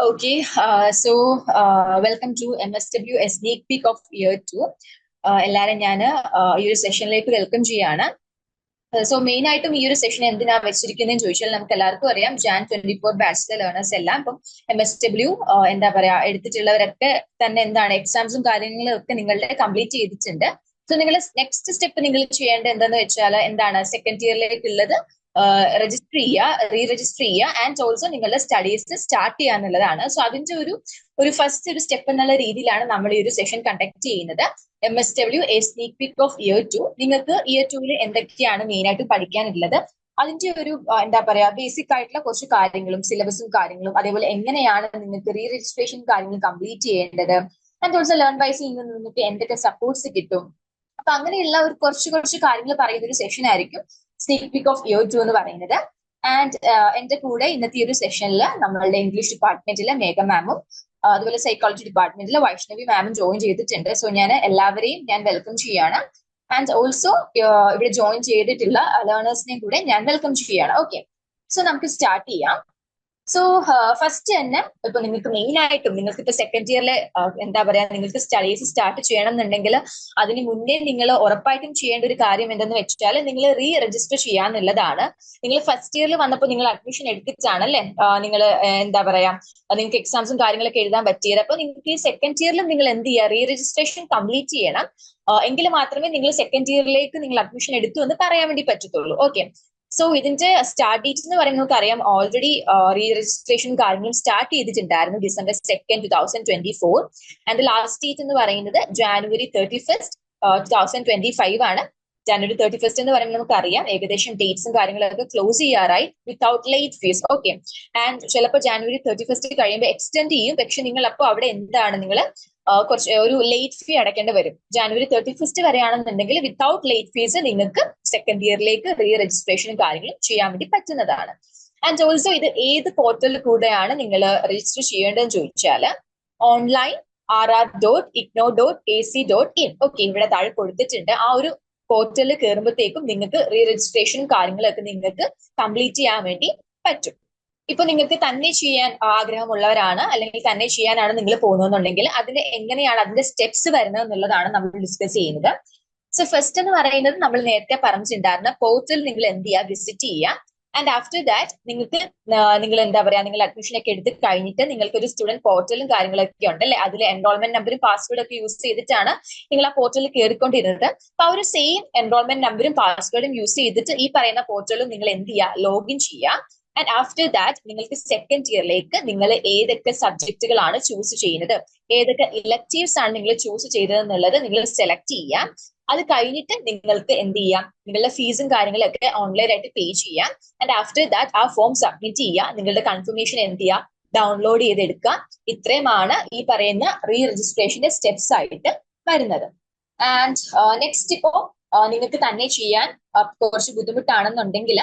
Okay, uh, so uh, welcome to MSW a sneak peek of year two. Uh, എല്ലാരും ഞാൻ ഈ ഒരു സെഷനിലേക്ക് വെൽക്കം ചെയ്യാണ് സോ മെയിൻ ആയിട്ടും ഈ ഒരു സെഷൻ എന്തിനാ വെച്ചിരിക്കുന്നതെന്ന് ചോദിച്ചാൽ നമുക്ക് എല്ലാവർക്കും അറിയാം. ജാൻ ട്വന്റി ഫോർ ബാച്ചിലെ ലേണേഴ്സ് എല്ലാം ഇപ്പം എം എസ് ഡബ്ല്യു എന്താ പറയാ എടുത്തിട്ടുള്ളവരൊക്കെ തന്നെ എന്താണ് എക്സാംസും കാര്യങ്ങളും ഒക്കെ നിങ്ങളുടെ കംപ്ലീറ്റ് ചെയ്തിട്ടുണ്ട്. സോ നിങ്ങൾ നെക്സ്റ്റ് സ്റ്റെപ്പ് നിങ്ങൾ ചെയ്യേണ്ടത് എന്താന്ന് വെച്ചാൽ എന്താണ് സെക്കൻഡ് ഇയറിലേക്കുള്ളത് രജിസ്റ്റർ ചെയ്യുക റീ രജിസ്റ്റർ ചെയ്യുക ആൻഡ് ഓൾസോ നിങ്ങളുടെ സ്റ്റഡീസ് സ്റ്റാർട്ട് ചെയ്യുക എന്നുള്ളതാണ് സോ അതിന്റെ ഒരു ഒരു ഫസ്റ്റ് ഒരു സ്റ്റെപ്പ് എന്നുള്ള രീതിയിലാണ് നമ്മൾ ഈ ഒരു സെഷൻ കണ്ടക്ട് ചെയ്യുന്നത്. M S W A sneak peek of year two നിങ്ങൾക്ക് ഇയർ ടുവിൽ എന്തൊക്കെയാണ് മെയിൻ ആയിട്ട് പഠിക്കാനുള്ളത്? അതിന്റെ ഒരു എന്താ പറയാ ബേസിക് ആയിട്ടുള്ള കുറച്ച് കാര്യങ്ങളും സിലബസും കാര്യങ്ങളും അതേപോലെ എങ്ങനെയാണ് നിങ്ങൾക്ക് റീ രജിസ്ട്രേഷൻ കാര്യങ്ങൾ കംപ്ലീറ്റ് ചെയ്യേണ്ടത്? ആൻഡ് ഓൾസോ ലേൺ വൈസിൽ നിന്ന് നിങ്ങൾക്ക് എന്തൊക്കെ സപ്പോർട്ട്സ് കിട്ടും? അപ്പൊ അങ്ങനെയുള്ള ഒരു കുറച്ച് കുറച്ച് കാര്യങ്ങൾ പറയുന്ന ഒരു സെഷൻ ആയിരിക്കും. സ്നീക് ഓഫ് ഇയർ ടു എന്ന് പറയുന്നത്. ആൻഡ് എന്റെ കൂടെ ഇന്നത്തെ ഈ ഒരു സെഷനിൽ നമ്മളുടെ ഇംഗ്ലീഷ് ഡിപ്പാർട്ട്മെന്റിലെ മേഘ മാമും അതുപോലെ സൈക്കോളജി ഡിപ്പാർട്ട്മെന്റിലെ വൈഷ്ണവി മാമും ജോയിൻ ചെയ്തിട്ടുണ്ട്. സോ ഞാൻ എല്ലാവരെയും ഞാൻ വെൽക്കം ചെയ്യാണ്. ആൻഡ് ഓൾസോ ഇവിടെ ജോയിൻ ചെയ്തിട്ടുള്ള ലേണേഴ്സിനെയും കൂടെ ഞാൻ വെൽക്കം ചെയ്യാണ്. ഓക്കെ സോ നമുക്ക് സ്റ്റാർട്ട് ചെയ്യാം. സോ ഫസ്റ്റ് തന്നെ ഇപ്പൊ നിങ്ങൾക്ക് മെയിൻ ആയിട്ടും നിങ്ങൾക്ക് ഇപ്പൊ സെക്കൻഡ് ഇയറിലെ എന്താ പറയാ നിങ്ങൾക്ക് സ്റ്റഡീസ് സ്റ്റാർട്ട് ചെയ്യണം എന്നുണ്ടെങ്കിൽ അതിന് മുന്നേ നിങ്ങൾ ഉറപ്പായിട്ടും ചെയ്യേണ്ട ഒരു കാര്യം എന്തെന്ന് വെച്ചാൽ നിങ്ങൾ റീ രജിസ്റ്റർ ചെയ്യാന്നുള്ളതാണ്. നിങ്ങൾ ഫസ്റ്റ് ഇയറിൽ വന്നപ്പോൾ നിങ്ങൾ അഡ്മിഷൻ എടുത്തിട്ടാണ് അല്ലെ? നിങ്ങൾ എന്താ പറയാ നിങ്ങൾക്ക് എക്സാംസും കാര്യങ്ങളൊക്കെ എഴുതാൻ പറ്റിയത്. അപ്പൊ നിങ്ങൾക്ക് ഈ സെക്കൻഡ് ഇയറിലും നിങ്ങൾ എന്ത് ചെയ്യുക റീ രജിസ്ട്രേഷൻ കംപ്ലീറ്റ് ചെയ്യണം എങ്കിൽ മാത്രമേ നിങ്ങൾ സെക്കൻഡ് ഇയറിലേക്ക് നിങ്ങൾ അഡ്മിഷൻ എടുത്തു എന്ന് പറയാൻ വേണ്ടി പറ്റത്തുള്ളൂ. ഓക്കെ സോ ഇതിന്റെ സ്റ്റാർട്ട് ഡേറ്റ് എന്ന് പറയുന്നത് നമുക്ക് അറിയാം ഓൾറെഡി റീ രജിസ്ട്രേഷൻ കാര്യങ്ങളും സ്റ്റാർട്ട് ചെയ്തിട്ടുണ്ടായിരുന്നു December second two thousand twenty four and last date എന്ന് പറയുന്നത് January thirty first two thousand twenty five ആണ്. ജാനുവരി തേർട്ടി ഫസ്റ്റ് എന്ന് പറയുമ്പോൾ നമുക്ക് അറിയാം ഏകദേശം ഡേറ്റ്സും കാര്യങ്ങളൊക്കെ close ചെയ്യാറായി without late fees okay and ചിലപ്പോൾ ജാനുവരി തേർട്ടി ഫസ്റ്റ് കഴിയുമ്പോൾ എക്സ്റ്റെൻഡ് ചെയ്യും. പക്ഷെ നിങ്ങൾ അപ്പോൾ അവിടെ എന്താണ് നിങ്ങൾ കുറച്ച് ഒരു ലേറ്റ് ഫീ അടയ്ക്കേണ്ടി വരും. ജാനുവരി തേർട്ടി ഫസ്റ്റ് വരെയാണെന്നുണ്ടെങ്കിൽ വിത്തൗട്ട് ലേറ്റ് ഫീസ് നിങ്ങൾക്ക് സെക്കൻഡ് ഇയറിലേക്ക് റീ രജിസ്ട്രേഷനും കാര്യങ്ങളും ചെയ്യാൻ വേണ്ടി പറ്റുന്നതാണ്. ആൻഡ് ഓൾസോ ഇത് ഏത് പോർട്ടലിൽ കൂടെയാണ് നിങ്ങൾ രജിസ്റ്റർ ചെയ്യേണ്ടതെന്ന് ചോദിച്ചാൽ online R R dot IGNOU dot A C dot in okay ഇവിടെ താഴെ കൊടുത്തിട്ടുണ്ട്. ആ ഒരു പോർട്ടലിൽ കയറുമ്പോഴത്തേക്കും നിങ്ങൾക്ക് റീ രജിസ്ട്രേഷൻ കാര്യങ്ങളൊക്കെ നിങ്ങൾക്ക് കംപ്ലീറ്റ് ചെയ്യാൻ വേണ്ടി പറ്റും. ഇപ്പൊ നിങ്ങൾക്ക് തന്നെ ചെയ്യാൻ ആഗ്രഹമുള്ളവരാണ് അല്ലെങ്കിൽ തന്നെ ചെയ്യാനാണ് നിങ്ങൾ പോകുന്നതെന്നുണ്ടെങ്കിൽ അതിന് എങ്ങനെയാണ് അതിന്റെ സ്റ്റെപ്സ് വരുന്നത് എന്നുള്ളതാണ് നമ്മൾ ഡിസ്കസ് ചെയ്യുന്നത്. സോ ഫസ്റ്റ് എന്ന് പറയുന്നത് നമ്മൾ നേരത്തെ പറഞ്ഞിട്ടുണ്ടായിരുന്ന പോർട്ടൽ നിങ്ങൾ എന്ത് ചെയ്യുക? വിസിറ്റ് ചെയ്യുക. ആൻഡ് ആഫ്റ്റർ ദാറ്റ് നിങ്ങൾക്ക് നിങ്ങൾ എന്താ പറയാ നിങ്ങൾ അഡ്മിഷൻ ഒക്കെ എടുത്ത് കഴിഞ്ഞിട്ട് നിങ്ങൾക്ക് ഒരു സ്റ്റുഡന്റ് പോർട്ടലും കാര്യങ്ങളൊക്കെ ഉണ്ട് അല്ലെ? അതിൽ എൻറോൾമെന്റ് നമ്പറും പാസ്വേഡും ഒക്കെ യൂസ് ചെയ്തിട്ടാണ് നിങ്ങൾ ആ പോർട്ടലിൽ കയറിക്കൊണ്ടിരുന്നത് അപ്പൊ ആ ഒരു സെയിം എൻറോൾമെന്റ് നമ്പറും പാസ്വേഡും യൂസ് ചെയ്തിട്ട് ഈ പറയുന്ന പോർട്ടലും നിങ്ങൾ എന്ത് ചെയ്യുക? ലോഗിൻ ചെയ്യുക. ആൻഡ് ആഫ്റ്റർ ദാറ്റ് നിങ്ങൾക്ക് സെക്കൻഡ് ഇയറിലേക്ക് നിങ്ങൾ ഏതൊക്കെ സബ്ജക്റ്റുകളാണ് ചൂസ് ചെയ്യുന്നത്? ഏതൊക്കെ ഇലക്റ്റീവ്സ് ആണ് നിങ്ങൾ ചൂസ് ചെയ്തത് എന്നുള്ളത് നിങ്ങൾ സെലക്ട് ചെയ്യാം. അത് കഴിഞ്ഞിട്ട് നിങ്ങൾക്ക് എന്ത് ചെയ്യാം? നിങ്ങളുടെ ഫീസും കാര്യങ്ങളൊക്കെ ഓൺലൈൻ ആയിട്ട് പേ ചെയ്യാം. ആൻഡ് ആഫ്റ്റർ ദാറ്റ് ആ ഫോം സബ്മിറ്റ് ചെയ്യുക. നിങ്ങളുടെ കൺഫർമേഷൻ എന്ത് ചെയ്യുക? ഡൗൺലോഡ് ചെയ്തെടുക്കുക. ഇത്രയുമാണ് ഈ പറയുന്ന റീ രജിസ്ട്രേഷന്റെ സ്റ്റെപ്സ് ആയിട്ട് വരുന്നത്. ആൻഡ് നെക്സ്റ്റ് ഇപ്പോ നിങ്ങൾക്ക് തന്നെ ചെയ്യാൻ കുറച്ച് ബുദ്ധിമുട്ടാണെന്നുണ്ടെങ്കിൽ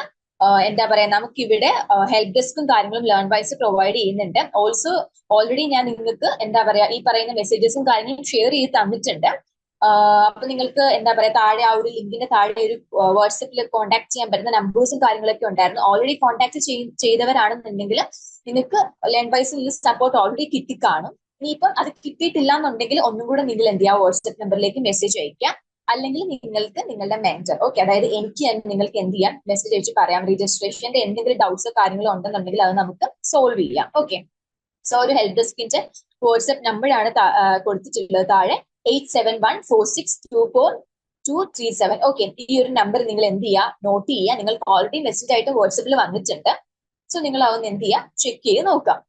എന്താ പറയാ നമുക്ക് ഇവിടെ ഹെൽപ്പ് ഡെസ്കും കാര്യങ്ങളും ലേൺ വൈസ് പ്രൊവൈഡ് ചെയ്യുന്നുണ്ട്. ഓൾസോ ഓൾറെഡി ഞാൻ നിങ്ങൾക്ക് എന്താ പറയാ ഈ പറയുന്ന മെസ്സേജസും കാര്യങ്ങളും ഷെയർ ചെയ്ത് തന്നിട്ടുണ്ട്. അപ്പൊ നിങ്ങൾക്ക് എന്താ പറയാ താഴെ ആ ഒരു ലിങ്കിന്റെ താഴെ ഒരു വാട്സപ്പിൽ കോൺടാക്ട് ചെയ്യാൻ പറ്റുന്ന നമ്പേഴ്സും കാര്യങ്ങളൊക്കെ ഉണ്ടായിരുന്നു. ഓൾറെഡി കോൺടാക്ട് ചെയ്തവരാണെന്നുണ്ടെങ്കിൽ നിങ്ങൾക്ക് ലേൺ വൈസ് സപ്പോർട്ട് ഓൾറെഡി കിട്ടിക്കാണും. ഇനിയിപ്പം അത് കിട്ടിയിട്ടില്ല എന്നുണ്ടെങ്കിൽ ഒന്നും കൂടെ നിങ്ങൾ എന്ത് ചെയ്യുക വാട്സപ്പ് നമ്പറിലേക്ക് മെസ്സേജ് അയക്കാം അല്ലെങ്കിൽ നിങ്ങൾക്ക് നിങ്ങളുടെ മെന്റർ ഓക്കെ അതായത് എനിക്ക് നിങ്ങൾക്ക് എന്ത് ചെയ്യാം? മെസ്സേജ് അയച്ച് പറയാം. രജിസ്ട്രേഷന്റെ എന്തെങ്കിലും ഡൗട്ട്സോ കാര്യങ്ങളോ ഉണ്ടെന്നുണ്ടെങ്കിൽ അത് നമുക്ക് സോൾവ് ചെയ്യാം. ഓക്കെ സോ ഒരു ഹെൽപ്പ് ഡെസ്കിന്റെ വാട്സ്ആപ്പ് നമ്പറാണ് കൊടുത്തിട്ടുള്ളത്. താഴെ eight seven one four six two four two three seven okay ഈ ഒരു നമ്പർ നിങ്ങൾ എന്ത് ചെയ്യുക നോട്ട് ചെയ്യുക നിങ്ങൾക്ക് ഓൾറെഡി മെസ്സേജ് ആയിട്ട് വാട്സപ്പിൽ വന്നിട്ടുണ്ട്. സോ നിങ്ങൾ അതൊന്ന് എന്ത് ചെയ്യുക ചെക്ക് ചെയ്ത് നോക്കാം.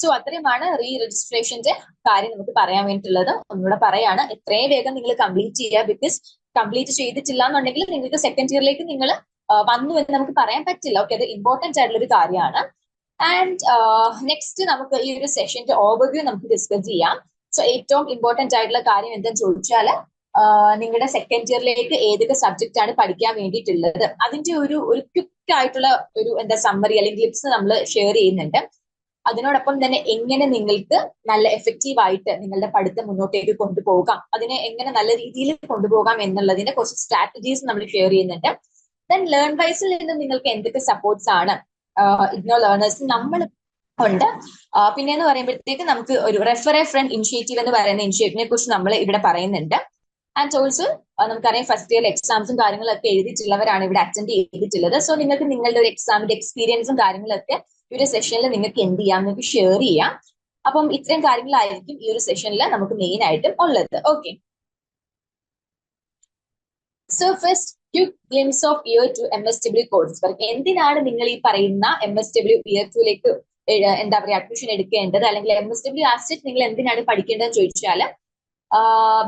സോ അത്രയുമാണ് റീ രജിസ്ട്രേഷന്റെ കാര്യം നമുക്ക് പറയാൻ വേണ്ടിയിട്ടുള്ളത്. ഒന്നുകൂടെ പറയാണ് എത്രയും വേഗം നിങ്ങൾ കംപ്ലീറ്റ് ചെയ്യുക ബിക്കോസ് കംപ്ലീറ്റ് ചെയ്തിട്ടില്ല എന്നുണ്ടെങ്കിൽ നിങ്ങൾക്ക് സെക്കൻഡ് ഇയറിലേക്ക് നിങ്ങൾ വന്നു എന്ന് നമുക്ക് പറയാൻ പറ്റില്ല. ഓക്കെ അത് ഇമ്പോർട്ടന്റ് ആയിട്ടുള്ള ഒരു കാര്യമാണ്. ആൻഡ് നെക്സ്റ്റ് നമുക്ക് ഈ ഒരു സെഷന്റെ ഓവർവ്യൂ നമുക്ക് ഡിസ്കസ് ചെയ്യാം. സോ ഏറ്റവും ഇമ്പോർട്ടന്റ് ആയിട്ടുള്ള കാര്യം എന്താണെന്ന് ചോദിച്ചാൽ നിങ്ങളുടെ സെക്കൻഡ് ഇയറിലേക്ക് ഏതൊക്കെ സബ്ജക്റ്റ് ആണ് പഠിക്കാൻ വേണ്ടിയിട്ടുള്ളത്. അതിന്റെ ഒരു ഒരു ക്വിക്ക് ആയിട്ടുള്ള ഒരു എന്താ സമ്മറി അല്ലെങ്കിൽ ക്ലിപ്സ് നമ്മൾ ഷെയർ ചെയ്യുന്നുണ്ട്. അതിനോടൊപ്പം തന്നെ എങ്ങനെ നിങ്ങൾക്ക് നല്ല എഫക്റ്റീവ് ആയിട്ട് നിങ്ങളുടെ പഠിത്തം മുന്നോട്ടേക്ക് കൊണ്ടുപോകാം അതിനെ എങ്ങനെ നല്ല രീതിയിൽ കൊണ്ടുപോകാം എന്നുള്ളതിന്റെ കുറച്ച് സ്ട്രാറ്റജീസ് നമ്മൾ ഷെയർ ചെയ്യുന്നുണ്ട്. ദെൻ ലേൺ വൈസിൽ നിന്ന് നിങ്ങൾക്ക് എന്തൊക്കെ സപ്പോർട്ട്സ് ആണ്? ഇഗ്നോ ലേണേഴ്സ് നമ്മൾ ഉണ്ട്. പിന്നെ എന്ന് പറയുമ്പോഴത്തേക്ക് നമുക്ക് ഒരു റെഫർ എ ഫ്രണ്ട് ഇനിഷ്യേറ്റീവ് എന്ന് പറയുന്ന ഇനിഷ്യേറ്റീവിനെ കുറിച്ച് നമ്മൾ ഇവിടെ പറയുന്നുണ്ട്. ആൻഡ് ഓൾസോ നമുക്കറിയാം ഫസ്റ്റ് ഇയർ എക്സാംസും കാര്യങ്ങളൊക്കെ എഴുതിയിട്ടുള്ളവരാണ് ഇവിടെ അറ്റൻഡ് ചെയ്തിട്ടുള്ളത്. സോ നിങ്ങൾക്ക് നിങ്ങളുടെ ഒരു എക്സാമിന്റെ എക്സ്പീരിയൻസും കാര്യങ്ങളൊക്കെ ഈ ഒരു സെഷനിൽ നിങ്ങൾക്ക് എന്ത് ചെയ്യാം? നിങ്ങൾക്ക് ഷെയർ ചെയ്യാം. അപ്പം ഇത്രയും കാര്യങ്ങളായിരിക്കും ഈ ഒരു സെഷനിൽ നമുക്ക് മെയിൻ ആയിട്ടും ഉള്ളത്. Okay so first to glimpse of year two M S W course work എന്തിനാണ് നിങ്ങൾ ഈ പറയുന്ന എം എസ് ഡബ്ല്യു ഇയർ ടുയിലേക്ക് എന്താ പറയുക അഡ്മിഷൻ എടുക്കേണ്ടത്? അല്ലെങ്കിൽ എം എസ് ഡബ്ല്യു ആസ്റ്റ് നിങ്ങൾ എന്തിനാണ് പഠിക്കേണ്ടതെന്ന് ചോദിച്ചാൽ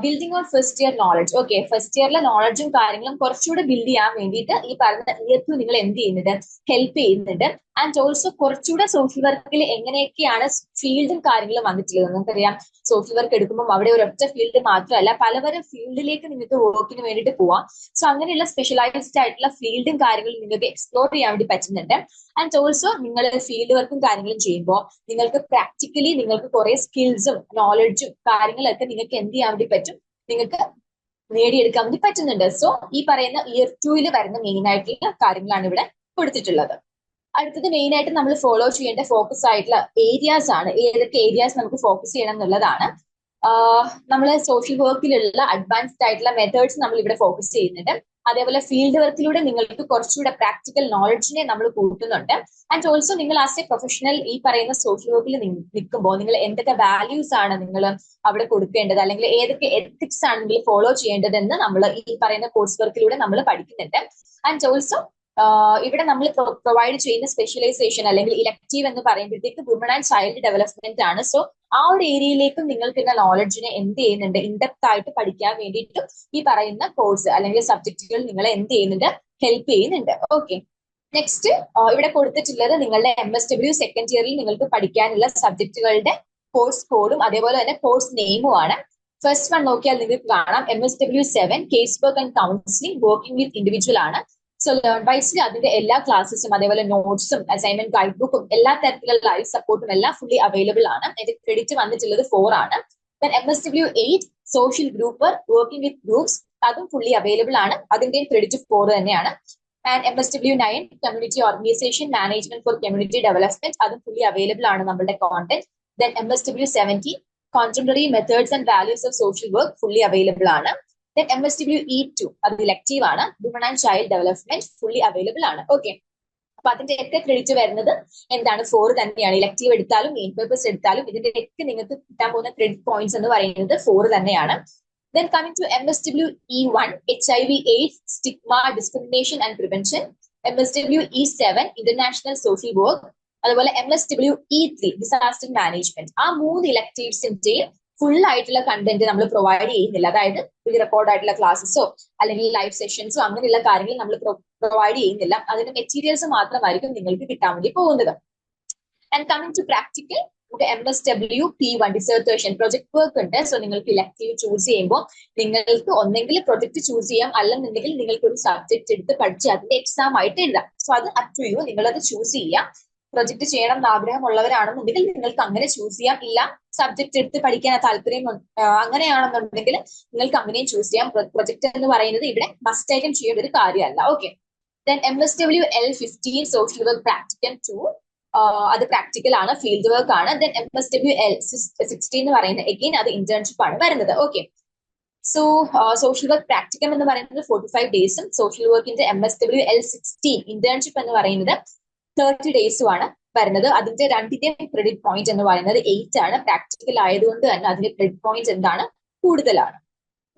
building on first year knowledge okay first ഇയറിലെ നോളജും കാര്യങ്ങളും കുറച്ചുകൂടെ ബിൽഡ് ചെയ്യാൻ വേണ്ടിയിട്ട് ഈ പറഞ്ഞ ടു നിങ്ങൾ എന്ത് ചെയ്യുന്നുണ്ട് ഹെൽപ്പ് ചെയ്യുന്നുണ്ട്. ആൻഡ് ഓൾസോ കുറച്ചുകൂടെ സോഷ്യൽ വർക്കിൽ എങ്ങനെയൊക്കെയാണ് ഫീൽഡും കാര്യങ്ങളും വന്നിട്ടുള്ളത്? നിങ്ങൾക്കറിയാം സോഷ്യൽ വർക്ക് എടുക്കുമ്പോൾ അവിടെ ഒരൊറ്റ ഫീൽഡ് മാത്രമല്ല പലവരും ഫീൽഡിലേക്ക് നിങ്ങൾക്ക് വർക്കിന് വേണ്ടിയിട്ട് പോവാം. സോ അങ്ങനെയുള്ള സ്പെഷ്യലൈസ്ഡ് ആയിട്ടുള്ള ഫീൽഡും കാര്യങ്ങളും നിങ്ങൾക്ക് എക്സ്പ്ലോർ ചെയ്യാൻ വേണ്ടി പറ്റുന്നുണ്ട്. ആൻഡ് ഓൾസോ നിങ്ങൾ ഫീൽഡ് വർക്കും കാര്യങ്ങളും ചെയ്യുമ്പോൾ നിങ്ങൾക്ക് പ്രാക്ടിക്കലി നിങ്ങൾക്ക് കുറെ സ്കിൽസും നോളജും കാര്യങ്ങളൊക്കെ നിങ്ങൾക്ക് എന്ത് ചെയ്യാൻ വേണ്ടി പറ്റും? നിങ്ങൾക്ക് നേടിയെടുക്കാൻ വേണ്ടി പറ്റുന്നുണ്ട്. സോ ഈ പറയുന്ന ഇയർ ടൂയിൽ വരുന്ന മെയിൻ ആയിട്ടുള്ള കാര്യങ്ങളാണ് ഇവിടെ കൊടുത്തിട്ടുള്ളത്. അടുത്തത് മെയിൻ ആയിട്ട് നമ്മൾ ഫോളോ ചെയ്യേണ്ട ഫോക്കസ് ആയിട്ടുള്ള ഏരിയാസ് ആണ്. ഏതൊക്കെ ഏരിയാസ് നമുക്ക് ഫോക്കസ് ചെയ്യണം എന്നുള്ളതാണ്. നമ്മൾ സോഷ്യൽ വർക്കിലുള്ള അഡ്വാൻസ്ഡ് ആയിട്ടുള്ള മെത്തേഡ്സ് നമ്മൾ ഇവിടെ ഫോക്കസ് ചെയ്യുന്നുണ്ട്. അതേപോലെ ഫീൽഡ് വർക്കിലൂടെ നിങ്ങൾക്ക് കുറച്ചുകൂടെ പ്രാക്ടിക്കൽ നോളജിനെ നമ്മൾ കൂട്ടുന്നുണ്ട്. ആൻഡ് ഓൾസോ നിങ്ങൾ ആസ് എ പ്രൊഫഷണൽ ഈ പറയുന്ന സോഷ്യൽ വർക്കിൽ നിൽക്കുമ്പോൾ നിങ്ങൾ എന്തൊക്കെ വാല്യൂസ് ആണ് നിങ്ങൾ അവിടെ കൊടുക്കേണ്ടത്? അല്ലെങ്കിൽ ഏതൊക്കെ എത്തിക്സ് ആണ് നിങ്ങൾ ഫോളോ ചെയ്യേണ്ടതെന്ന് നമ്മൾ ഈ പറയുന്ന കോഴ്സ് വർക്കിലൂടെ നമ്മൾ പഠിക്കുന്നുണ്ട്. ആൻഡ് ഓൾസോ ഇവിടെ നമ്മൾ പ്രൊവൈഡ് ചെയ്യുന്ന സ്പെഷ്യലൈസേഷൻ അല്ലെങ്കിൽ ഇലക്റ്റീവ് എന്ന് പറയുമ്പോഴത്തേക്ക് വുമൺ ആൻഡ് ചൈൽഡ് ഡെവലപ്മെന്റ് ആണ്. സോ ആ ഒരു ഏരിയയിലേക്കും നിങ്ങൾക്ക് ഇന്ന നോളജിനെ എന്ത് ചെയ്യുന്നുണ്ട്? ഇൻഡെപ്ത് ആയിട്ട് പഠിക്കാൻ വേണ്ടിയിട്ട് ഈ പറയുന്ന കോഴ്സ് അല്ലെങ്കിൽ സബ്ജക്റ്റുകൾ നിങ്ങളെ എന്ത് ചെയ്യുന്നുണ്ട്? ഹെൽപ്പ് ചെയ്യുന്നുണ്ട്. ഓക്കെ നെക്സ്റ്റ് ഇവിടെ കൊടുത്തിട്ടുള്ളത് നിങ്ങളുടെ എം എസ് ഡബ്ല്യു സെക്കൻഡ് ഇയറിൽ നിങ്ങൾക്ക് പഠിക്കാനുള്ള സബ്ജക്റ്റുകളുടെ കോഴ്സ് കോഡും അതേപോലെ തന്നെ കോഴ്സ് നെയിമും ആണ്. ഫസ്റ്റ് വൺ നോക്കിയാൽ നിങ്ങൾക്ക് കാണാം. M S W seven case work and counselling working with individual ആണ്. സോ ലേൺ വൈസിൽ അതിന്റെ എല്ലാ ക്ലാസ്സസും അതേപോലെ നോട്ട്സും അസൈൻമെന്റ് ഗൈഡ് ബുക്കും എല്ലാ തരത്തിലുള്ള ലൈവ് സപ്പോർട്ടും എല്ലാം ഫുള്ളി അവൈലബിൾ ആണ്. എന്റെ ക്രെഡിറ്റ് വന്നിട്ടുള്ളത് ഫോർ ആണ്. Then M S W eight social group working with groups അതും ഫുള്ളി അവൈലബിൾ ആണ്. അതിന്റെയും ക്രെഡിറ്റ് ഫോർ തന്നെയാണ്. And M S W nine community organisation management for community development അതും ഫുള്ളി അവൈലബിൾ ആണ് നമ്മുടെ content then M S W seventeen contemporary methods and values of social work fully available ആണ്. Then M S W E two അത് elective ആണ്. Woman and child development fully available ആണ്. Okay അപ്പൊ അതിന്റെ ഒക്കെ credit വരുന്നത് എന്താണ്? ഫോർ തന്നെയാണ്. ഇലക്റ്റീവ് എടുത്താലും മെയിൻ പേപ്പേഴ്സ് എടുത്താലും ഇതിന്റെ ഒക്കെ നിങ്ങൾക്ക് കിട്ടാൻ പോകുന്ന ക്രെഡിറ്റ് പോയിന്റ്സ് എന്ന് പറയുന്നത് ഫോർ തന്നെയാണ്. Then coming to M S W E one H I V AIDS stigma discrimination and prevention M S W E seven international social work അതുപോലെ M S W E three disaster management ആ മൂന്ന് ഇലക്ടീവ്സിന്റെയും full ആയിട്ടുള്ള content നമ്മൾ provide ചെയ്യുന്നില്ല. അതായത് pre record ആയിട്ടുള്ള ക്ലാസ്സസോ അല്ലെങ്കിൽ ലൈവ് സെഷൻസോ അങ്ങനെയുള്ള കാര്യങ്ങൾ നമ്മൾ പ്രൊവൈഡ് ചെയ്യുന്നില്ല. അതിന്റെ മെറ്റീരിയൽസ് മാത്രമായിരിക്കും നിങ്ങൾക്ക് കിട്ടാൻ വേണ്ടി പോകുന്നത്. ആൻഡ് കമ്മിങ് ടു പ്രാക്ടിക്കൽ നമുക്ക് M S W P one dissertation project work ഉണ്ട്. സോ നിങ്ങൾക്ക് ഇലക്ടീവ് ചൂസ് ചെയ്യുമ്പോൾ നിങ്ങൾക്ക് ഒന്നെങ്കിൽ പ്രൊജക്ട് ചൂസ് ചെയ്യാം. അല്ലെന്നുണ്ടെങ്കിൽ നിങ്ങൾക്ക് ഒരു സബ്ജക്ട് എടുത്ത് പഠിച്ച് അതിന്റെ എക്സാം ആയിട്ട് എഴുതാം. സോ അത് അപ് ടു യു നിങ്ങളത് ചൂസ് ചെയ്യാം. പ്രൊജക്ട് ചെയ്യണം എന്ന് ആഗ്രഹമുള്ളവരാണെന്നുണ്ടെങ്കിൽ നിങ്ങൾക്ക് അങ്ങനെ ചൂസ് ചെയ്യാം. ഇല്ല സബ്ജക്ട് എടുത്ത് പഠിക്കാൻ താല്പര്യം അങ്ങനെയാണെന്നുണ്ടെങ്കിൽ നിങ്ങൾക്ക് അങ്ങനെയും ചൂസ് ചെയ്യാം. പ്രൊജക്ട് എന്ന് പറയുന്നത് ഇവിടെ മസ്റ്റ് ആയിട്ടും ചെയ്യേണ്ട ഒരു കാര്യമല്ല. Okay then M S W L fifteen social work practical two അത് പ്രാക്ടിക്കൽ ആണ് ഫീൽഡ് വർക്ക് ആണ്. Then M S W L sixteen എന്ന് പറയുന്നത് എഗെയിൻ അത് ഇന്റേൺഷിപ്പ് ആണ് വരുന്നത്. Okay so social work practical എന്ന് പറയുന്നത് ഫോർട്ടി ഫൈവ് ഡേയ്സും സോഷ്യൽ വർക്കിന്റെ M S W L sixteen internship എന്ന് പറയുന്നത് തേർട്ടി ഡേയ്സും ആണ് വരുന്നത്. അതിന്റെ രണ്ടിന്റെയും ക്രെഡിറ്റ് പോയിന്റ് എന്ന് പറയുന്നത് എയ്റ്റ് ആണ്. പ്രാക്ടിക്കൽ ആയതുകൊണ്ട് തന്നെ അതിന്റെ ക്രെഡിറ്റ് പോയിന്റ് എന്താണ്? കൂടുതലാണ്.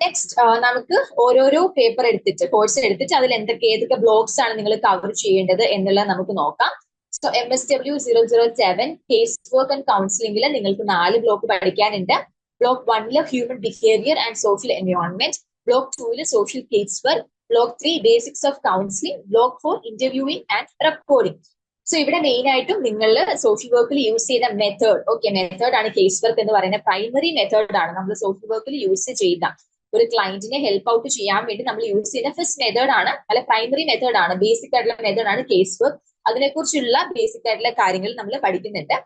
നെക്സ്റ്റ് നമുക്ക് ഓരോരോ പേപ്പർ എടുത്തിട്ട് കോഴ്സ് എടുത്തിട്ട് അതിൽ എന്തൊക്കെ ഏതൊക്കെ ബ്ലോക്സ് ആണ് നിങ്ങൾ കവർ ചെയ്യേണ്ടത് എന്നുള്ളത് നമുക്ക് നോക്കാം. So M S W zero zero seven case work and കൗൺസിലിംഗിൽ നിങ്ങൾക്ക് നാല് ബ്ലോക്ക് പഠിക്കാനുണ്ട്. ബ്ലോക്ക് വണ്ണിൽ human behaviour and social environment block ടൂവിൽ social case work block three basics of counselling block four interviewing and recording so ഇവിടെ main ആയിട്ടും നിങ്ങൾ social വർക്കിൽ use ചെയ്ത മെത്തേഡ് ഓക്കെ മെത്തേഡ് ആണ് കേസ് വർക്ക് എന്ന് പറയുന്ന പ്രൈമറി മെത്തേഡ് ആണ് നമ്മൾ സോഷ്യൽ വർക്കിൽ യൂസ് ചെയ്ത. ഒരു ക്ലയന്റിനെ ഹെൽപ്പ് ഔട്ട് ചെയ്യാൻ വേണ്ടി നമ്മൾ യൂസ് ചെയ്യുന്ന ഫസ്റ്റ് മെത്തേഡ് ആണ് അല്ലെ പ്രൈമറി മെത്തേഡ് ആണ് ബേസിക് ആയിട്ടുള്ള മെത്തേഡ് ആണ് കേസ് വർക്ക് അതിനെക്കുറിച്ചുള്ള ബേസിക് ആയിട്ടുള്ള കാര്യങ്ങൾ നമ്മൾ പഠിക്കുന്നുണ്ട്.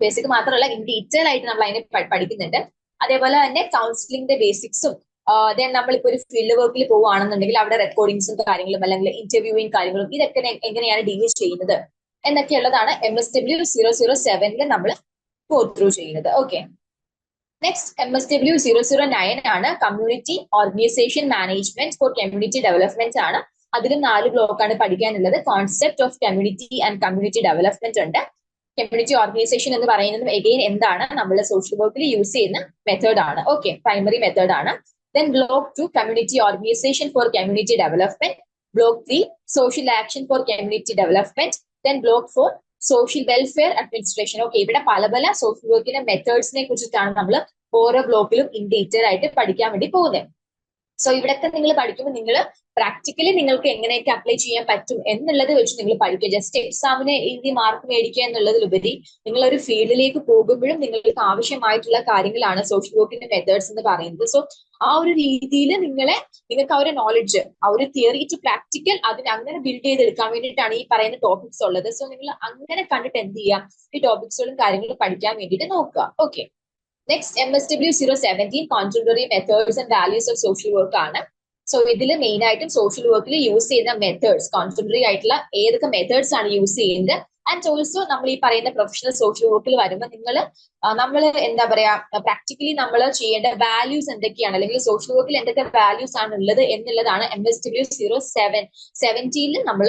ബേസിക് മാത്രമല്ല ഇൻ ഡീറ്റെയിൽ ആയിട്ട് നമ്മൾ അതിനെ പഠിക്കുന്നുണ്ട്. അതേപോലെ തന്നെ കൗൺസിലിംഗിന്റെ ബേസിക്സും ദെൻ നമ്മളിപ്പോ ഒരു ഫീൽഡ് വർക്കിൽ പോവുകയാണെന്നുണ്ടെങ്കിൽ അവിടെ റെക്കോർഡിങ്സും കാര്യങ്ങളും അല്ലെങ്കിൽ ഇന്റർവ്യൂയിങ് കാര്യങ്ങളും ഇതൊക്കെ എങ്ങനെയാണ് ഡീൽ ചെയ്യുന്നത്? എന്നൊക്കെയുള്ളതാണ് M S W zero zero സെവനിൽ നമ്മൾ ഗോ ത്രൂ ചെയ്യുന്നത്. Okay next M S W zero zero nine ആണ് community organisation management for community development ആണ്. അതിൽ നാല് ബ്ലോക്കാണ് പഠിക്കാനുള്ളത്. Concept of community and community development ഉണ്ട്. കമ്മ്യൂണിറ്റി ഓർഗനൈസേഷൻ എന്ന് പറയുന്നത് എഗെയിൻ എന്താണ്? നമ്മൾ സോഷ്യൽ വർക്കിൽ യൂസ് ചെയ്യുന്ന മെത്തേഡ് ആണ്. ഓക്കെ പ്രൈമറി മെത്തേഡ് ആണ്. Then block two community organisation for community development block three social action for community development then block four social welfare administration okay ഇവിടെ പല പല സോഷ്യൽ വർക്കിന്റെ മെത്തേഡ്സിനെ കുറിച്ചിട്ടാണ് നമ്മൾ ഓരോ ബ്ലോക്കിലും ഇൻ ഡീറ്റെയിൽ ആയിട്ട് പഠിക്കാൻ വേണ്ടി പോകുന്നത് സോ ഇവിടൊക്കെ നിങ്ങൾ പഠിക്കുമ്പോൾ നിങ്ങൾ പ്രാക്ടിക്കലി നിങ്ങൾക്ക് എങ്ങനെയൊക്കെ അപ്ലൈ ചെയ്യാൻ പറ്റും എന്നുള്ളത് വെച്ച് നിങ്ങൾ പഠിക്കുക. ജസ്റ്റ് എക്സാമിന് എഴുതി മാർക്ക് മേടിക്കുക എന്നുള്ളതിലുപരി നിങ്ങൾ ഒരു ഫീൽഡിലേക്ക് പോകുമ്പോഴും നിങ്ങൾക്ക് ആവശ്യമായിട്ടുള്ള കാര്യങ്ങളാണ് സോഷ്യൽ വർക്കിന്റെ മെത്തേഡ്സ് എന്ന് പറയുന്നത്. സോ ആ ഒരു രീതിയിൽ നിങ്ങളെ നിങ്ങൾക്ക് ആ ഒരു നോളജ് ആ ഒരു തിയറി ടു പ്രാക്ടിക്കൽ അതിന് അങ്ങനെ ബിൽഡ് ചെയ്തെടുക്കാൻ വേണ്ടിയിട്ടാണ് ഈ പറയുന്ന ടോപ്പിക്സ് ഉള്ളത്. സോ നിങ്ങൾ അങ്ങനെ കണ്ടിട്ട് എന്ത് ചെയ്യാം ഈ ടോപ്പിക്സുകളും കാര്യങ്ങളും പഠിക്കാൻ വേണ്ടിയിട്ട് നോക്കുക. Okay next M S W zero seventeen contributory methods and values of social work ആണ്. സോ ഇതിൽ മെയിൻ ആയിട്ടും സോഷ്യൽ വർക്കിൽ യൂസ് ചെയ്യുന്ന മെത്തേഡ്സ് കോൺട്രിബ്യൂട്ടറി ആയിട്ടുള്ള ഏതൊക്കെ മെത്തേഡ്സ് ആണ് യൂസ് ചെയ്യുന്നത്? ആൻഡ് ഓൾസോ നമ്മൾ ഈ പറയുന്ന പ്രൊഫഷണൽ സോഷ്യൽ വർക്കിൽ വരുമ്പോൾ നിങ്ങൾ നമ്മൾ എന്താ പറയാ പ്രാക്ടിക്കലി നമ്മൾ ചെയ്യേണ്ട വാല്യൂസ് എന്തൊക്കെയാണ്? അല്ലെങ്കിൽ സോഷ്യൽ വർക്കിൽ എന്തൊക്കെ വാല്യൂസ് ആണ് ഉള്ളത് എന്നുള്ളതാണ് M S W zero seven സെവന്റീനിൽ നമ്മൾ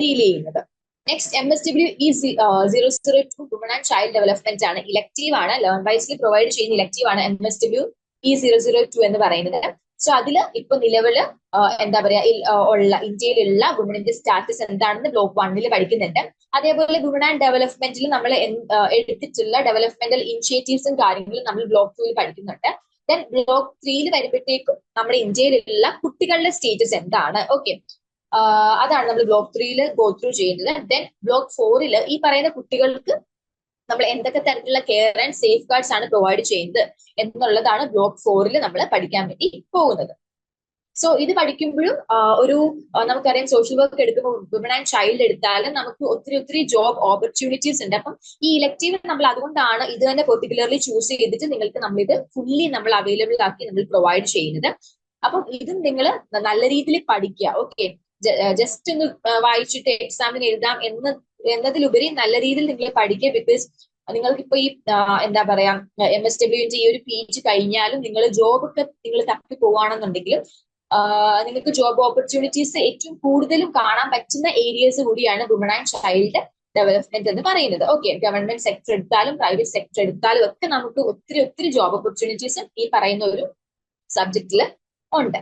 ഡീൽ ചെയ്യുന്നത്. Next M S W E zero zero two woman and child development ആണ്. ഇലക്റ്റീവ് ആണ്. ലേൺ വൈസ്ലി പ്രൊവൈഡ് ചെയ്യുന്ന ഇലക്റ്റീവ് ആണ് M S W E zero zero two എന്ന് പറയുന്നത്. സോ അതിൽ ഇപ്പൊ നിലവിൽ എന്താ പറയാ ഉള്ള ഇന്ത്യയിലുള്ള വുമണിന്റെ സ്റ്റാറ്റസ് എന്താണെന്ന് ബ്ലോക്ക് വണ്ണിൽ പഠിക്കുന്നുണ്ട്. അതേപോലെ വുമൺ ആൻഡ് ഡെവലപ്മെന്റിൽ നമ്മൾ എടുത്തിട്ടുള്ള ഡെവലപ്മെന്റൽ ഇനിഷ്യേറ്റീവ്സും കാര്യങ്ങളും നമ്മൾ ബ്ലോക്ക് ടൂവിൽ പഠിക്കുന്നുണ്ട്. ദെൻ ബ്ലോക്ക് ത്രീയിൽ വരുമ്പോഴത്തേക്കും നമ്മുടെ ഇന്ത്യയിലുള്ള കുട്ടികളുടെ സ്റ്റേറ്റസ് എന്താണ്? ഓക്കെ അതാണ് നമ്മൾ ബ്ലോക്ക് ത്രീയിൽ ഗോ ത്രൂ ചെയ്യുന്നത്. ദെൻ ബ്ലോക്ക് ഫോറിൽ ഈ പറയുന്ന കുട്ടികൾക്ക് നമ്മൾ എന്തൊക്കെ തരത്തിലുള്ള കെയർ ആൻഡ് സേഫ് ഗാർഡ്സ് ആണ് പ്രൊവൈഡ് ചെയ്യുന്നത് എന്നുള്ളതാണ് ബ്ലോക്ക് ഫോറിൽ നമ്മൾ പഠിക്കാൻ വേണ്ടി പോകുന്നത്. സോ ഇത് പഠിക്കുമ്പോഴും ഒരു നമുക്കറിയാം സോഷ്യൽ വർക്ക് എടുക്കുമ്പോൾ വുമൺ ആൻഡ് ചൈൽഡ് എടുത്താലും നമുക്ക് ഒത്തിരി ഒത്തിരി ജോബ് ഓപ്പർച്യൂണിറ്റീസ് ഉണ്ട്. അപ്പം ഈ ഇലക്റ്റീവ് നമ്മൾ അതുകൊണ്ടാണ് ഇത് തന്നെ പെർട്ടിക്കുലർലി ചൂസ് ചെയ്തിട്ട് നിങ്ങൾക്ക് നമ്മൾ ഇത് ഫുള്ളി നമ്മൾ അവൈലബിൾ ആക്കി നമ്മൾ പ്രൊവൈഡ് ചെയ്യുന്നത്. അപ്പം ഇതും നിങ്ങൾ നല്ല രീതിയിൽ പഠിക്കുക. ഓക്കെ ജസ്റ്റ് ഒന്ന് വായിച്ചിട്ട് എക്സാമിന് എഴുതാം എന്ന് എന്നതിലുപരി നല്ല രീതിയിൽ നിങ്ങൾ പഠിക്കുക ബിക്കോസ് നിങ്ങൾക്ക് ഇപ്പൊ ഈ എന്താ പറയാ എം എസ് ഡബ്ല്യുവിന്റെ ഈ ഒരു പി ജി കഴിഞ്ഞാലും നിങ്ങൾ ജോബ് ഒക്കെ നിങ്ങൾ തപ്പി പോവാണെന്നുണ്ടെങ്കിൽ നിങ്ങൾക്ക് ജോബ് ഓപ്പർച്യൂണിറ്റീസ് ഏറ്റവും കൂടുതലും കാണാൻ പറ്റുന്ന ഏരിയസ് കൂടിയാണ് വുമൺ ആൻഡ് ചൈൽഡ് ഡെവലപ്മെന്റ് എന്ന് പറയുന്നത്. ഓക്കെ ഗവൺമെന്റ് സെക്ടർ എടുത്താലും പ്രൈവറ്റ് സെക്ടർ എടുത്താലും ഒക്കെ നമുക്ക് ഒത്തിരി ഒത്തിരി ജോബ് ഓപ്പർച്യൂണിറ്റീസും ഈ പറയുന്ന ഒരു സബ്ജക്റ്റിൽ ഉണ്ട്.